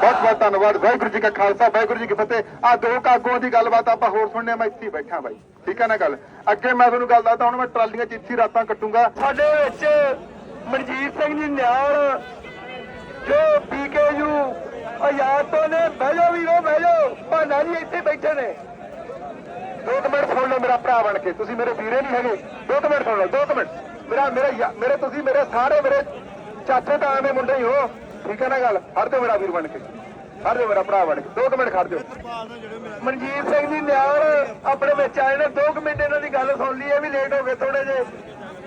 ਬਹੁਤ ਬਹੁਤ ਧੰਨਵਾਦ। ਵਾਹਿਗੁਰੂ ਜੀ ਕਾ ਖਾਲਸਾ, ਵਾਹਿਗੁਰੂ ਜੀ ਕੀ ਫਤਿਹ। ਆ ਦੋ ਕਾਗੋਂ ਦੀ ਗੱਲਬਾਤ ਆਪਾਂ ਹੋਰ ਸੁਣਨੇ ਮੈਂ ਇੱਥੇ ਬੈਠਾ ਬਾਈ। ਠੀਕ ਹੈ ਨਾ ਗੱਲ? ਅੱਗੇ ਮੈਂ ਤੁਹਾਨੂੰ ਗੱਲ ਦੱਸਦਾ, ਹੁਣ ਮੈਂ ਟਰਾਲੀਆਂ 'ਚ ਇੱਥੇ ਰਾਤਾਂ ਕੱਟੂੰਗਾ। ਸਾਡੇ ਵਿੱਚ ਮਨਜੀਤ ਸਿੰਘ ਜੀ ਨਿਆਲ, ਜੋ ਪੀਕੇਯੂ ਆਜ਼ਾਦ ਤੋਂ ਨੇ। ਬਹਿ ਜਾਓ ਵੀਰੋ, ਬਹਿ ਜਾਓ। ਭਾਨਾ ਜੀ ਇੱਥੇ ਬੈਠੇ ਨੇ। ਦੋ ਕੁ ਮਿੰਟ ਸੁਣ ਲਓ ਮੇਰਾ ਭਰਾ ਬਣ ਕੇ। ਤੁਸੀਂ ਮੇਰੇ ਵੀਰੇ ਨਹੀਂ ਹੈਗੇ। ਦੋ ਕੁ ਮਿੰਟ ਸੁਣ ਲਓ, ਦੋ ਕੁ ਮਿੰਟ। ਮੇਰਾ ਮੇਰਾ ਮੇਰੇ ਤੁਸੀਂ ਮੇਰੇ ਸਾਰੇ ਮੇਰੇ ਚਾਚੇ ਤਾਂ ਦੇ ਮੁੰਡੇ ਹੀ ਹੋ। ਠੀਕ ਹੈ ਨਾ ਗੱਲ? ਹਰ ਤੇ ਮੇਰਾ ਵੀਰ ਬਣ ਕੇ। ਹਰ ਤੇ ਮੇਰਾ ਭਰਾ ਬਣ ਕੇ। ਦੋ ਮਿੰਟ ਖੜ ਜਾਓ। ਮਨਜੀਤ ਸਿੰਘ ਜੀ ਨਿਆਲ ਆਪਣੇ ਵਿੱਚ ਆਏ ਨੇ। 2 ਮਿੰਟ ਇਹਨਾਂ ਦੀ ਗੱਲ ਸੁਣ ਲਈ, ਇਹ ਵੀ ਲੇਟ ਹੋ ਗਏ ਥੋੜੇ ਜੇ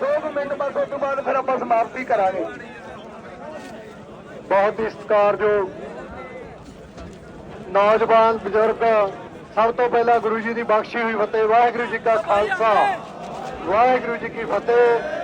2 ਮਿੰਟ ਬਸ, ਉਸ ਤੋਂ ਬਾਅਦ ਫਿਰ ਆਪਾਂ ਸਮਾਪਤੀ ਕਰਾਂਗੇ। ਬਹੁਤ ਹੀ ਸਤਿਕਾਰਯੋਗ ਨੌਜਵਾਨ ਬਜ਼ੁਰਗ, ਸਭ ਤੋਂ ਪਹਿਲਾਂ ਗੁਰੂ ਜੀ ਦੀ ਬਖਸ਼ੀ ਹੋਈ ਫਤਿਹ। ਵਾਹਿਗੁਰੂ ਜੀ ਕਾ ਖਾਲਸਾ। ਵਾਹਿਗੁਰੂ ਜੀ ਕੀ ਫਤਿਹ।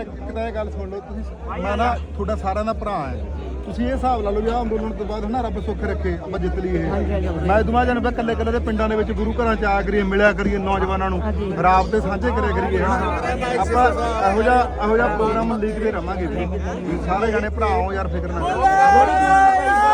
ਇੱਕ ਤਾਂ ਇਹ ਗੱਲ ਸੁਣ ਲਓ ਤੁਸੀਂ ਮੈਂ ਨਾ ਤੁਹਾਡਾ ਸਾਰਿਆਂ ਦਾ ਭਰਾ ਹੈ। ਤੁਸੀਂ ਇਹ ਹਿਸਾਬ ਲਾ ਲਓ ਵੀ ਆਹ ਅੰਦੋਲਨ ਤੋਂ ਬਾਅਦ ਨਾ ਰੱਬ ਸੁੱਖ ਰੱਖੇ ਆਪਾਂ ਜਿੱਤ ਲਈਏ। ਇਹ ਮੈਂ ਦੁਆ ਜਨ ਵੀ ਕੱਲੇ ਕੱਲੇ ਦੇ ਪਿੰਡਾਂ ਦੇ ਵਿੱਚ ਗੁਰੂ ਘਰਾਂ ਚ ਆ ਕਰੀਏ ਮਿਲਿਆ ਕਰੀਏ ਨੌਜਵਾਨਾਂ ਨੂੰ ਰਾਬ ਤੇ ਸਾਂਝੇ ਕਰਿਆ ਕਰੀਏ ਹਨਾ। ਆਪਾਂ ਇਹੋ ਜਿਹਾ ਇਹੋ ਜਿਹਾ ਪ੍ਰੋਗਰਾਮ ਲੀਕ ਦੇ ਰਵਾਂਗੇ ਵੀ ਸਾਰੇ ਜਣੇ ਭਰਾ ਹੋ ਯਾਰ ਫਿਕਰ ਨਾ ਕਰੋ।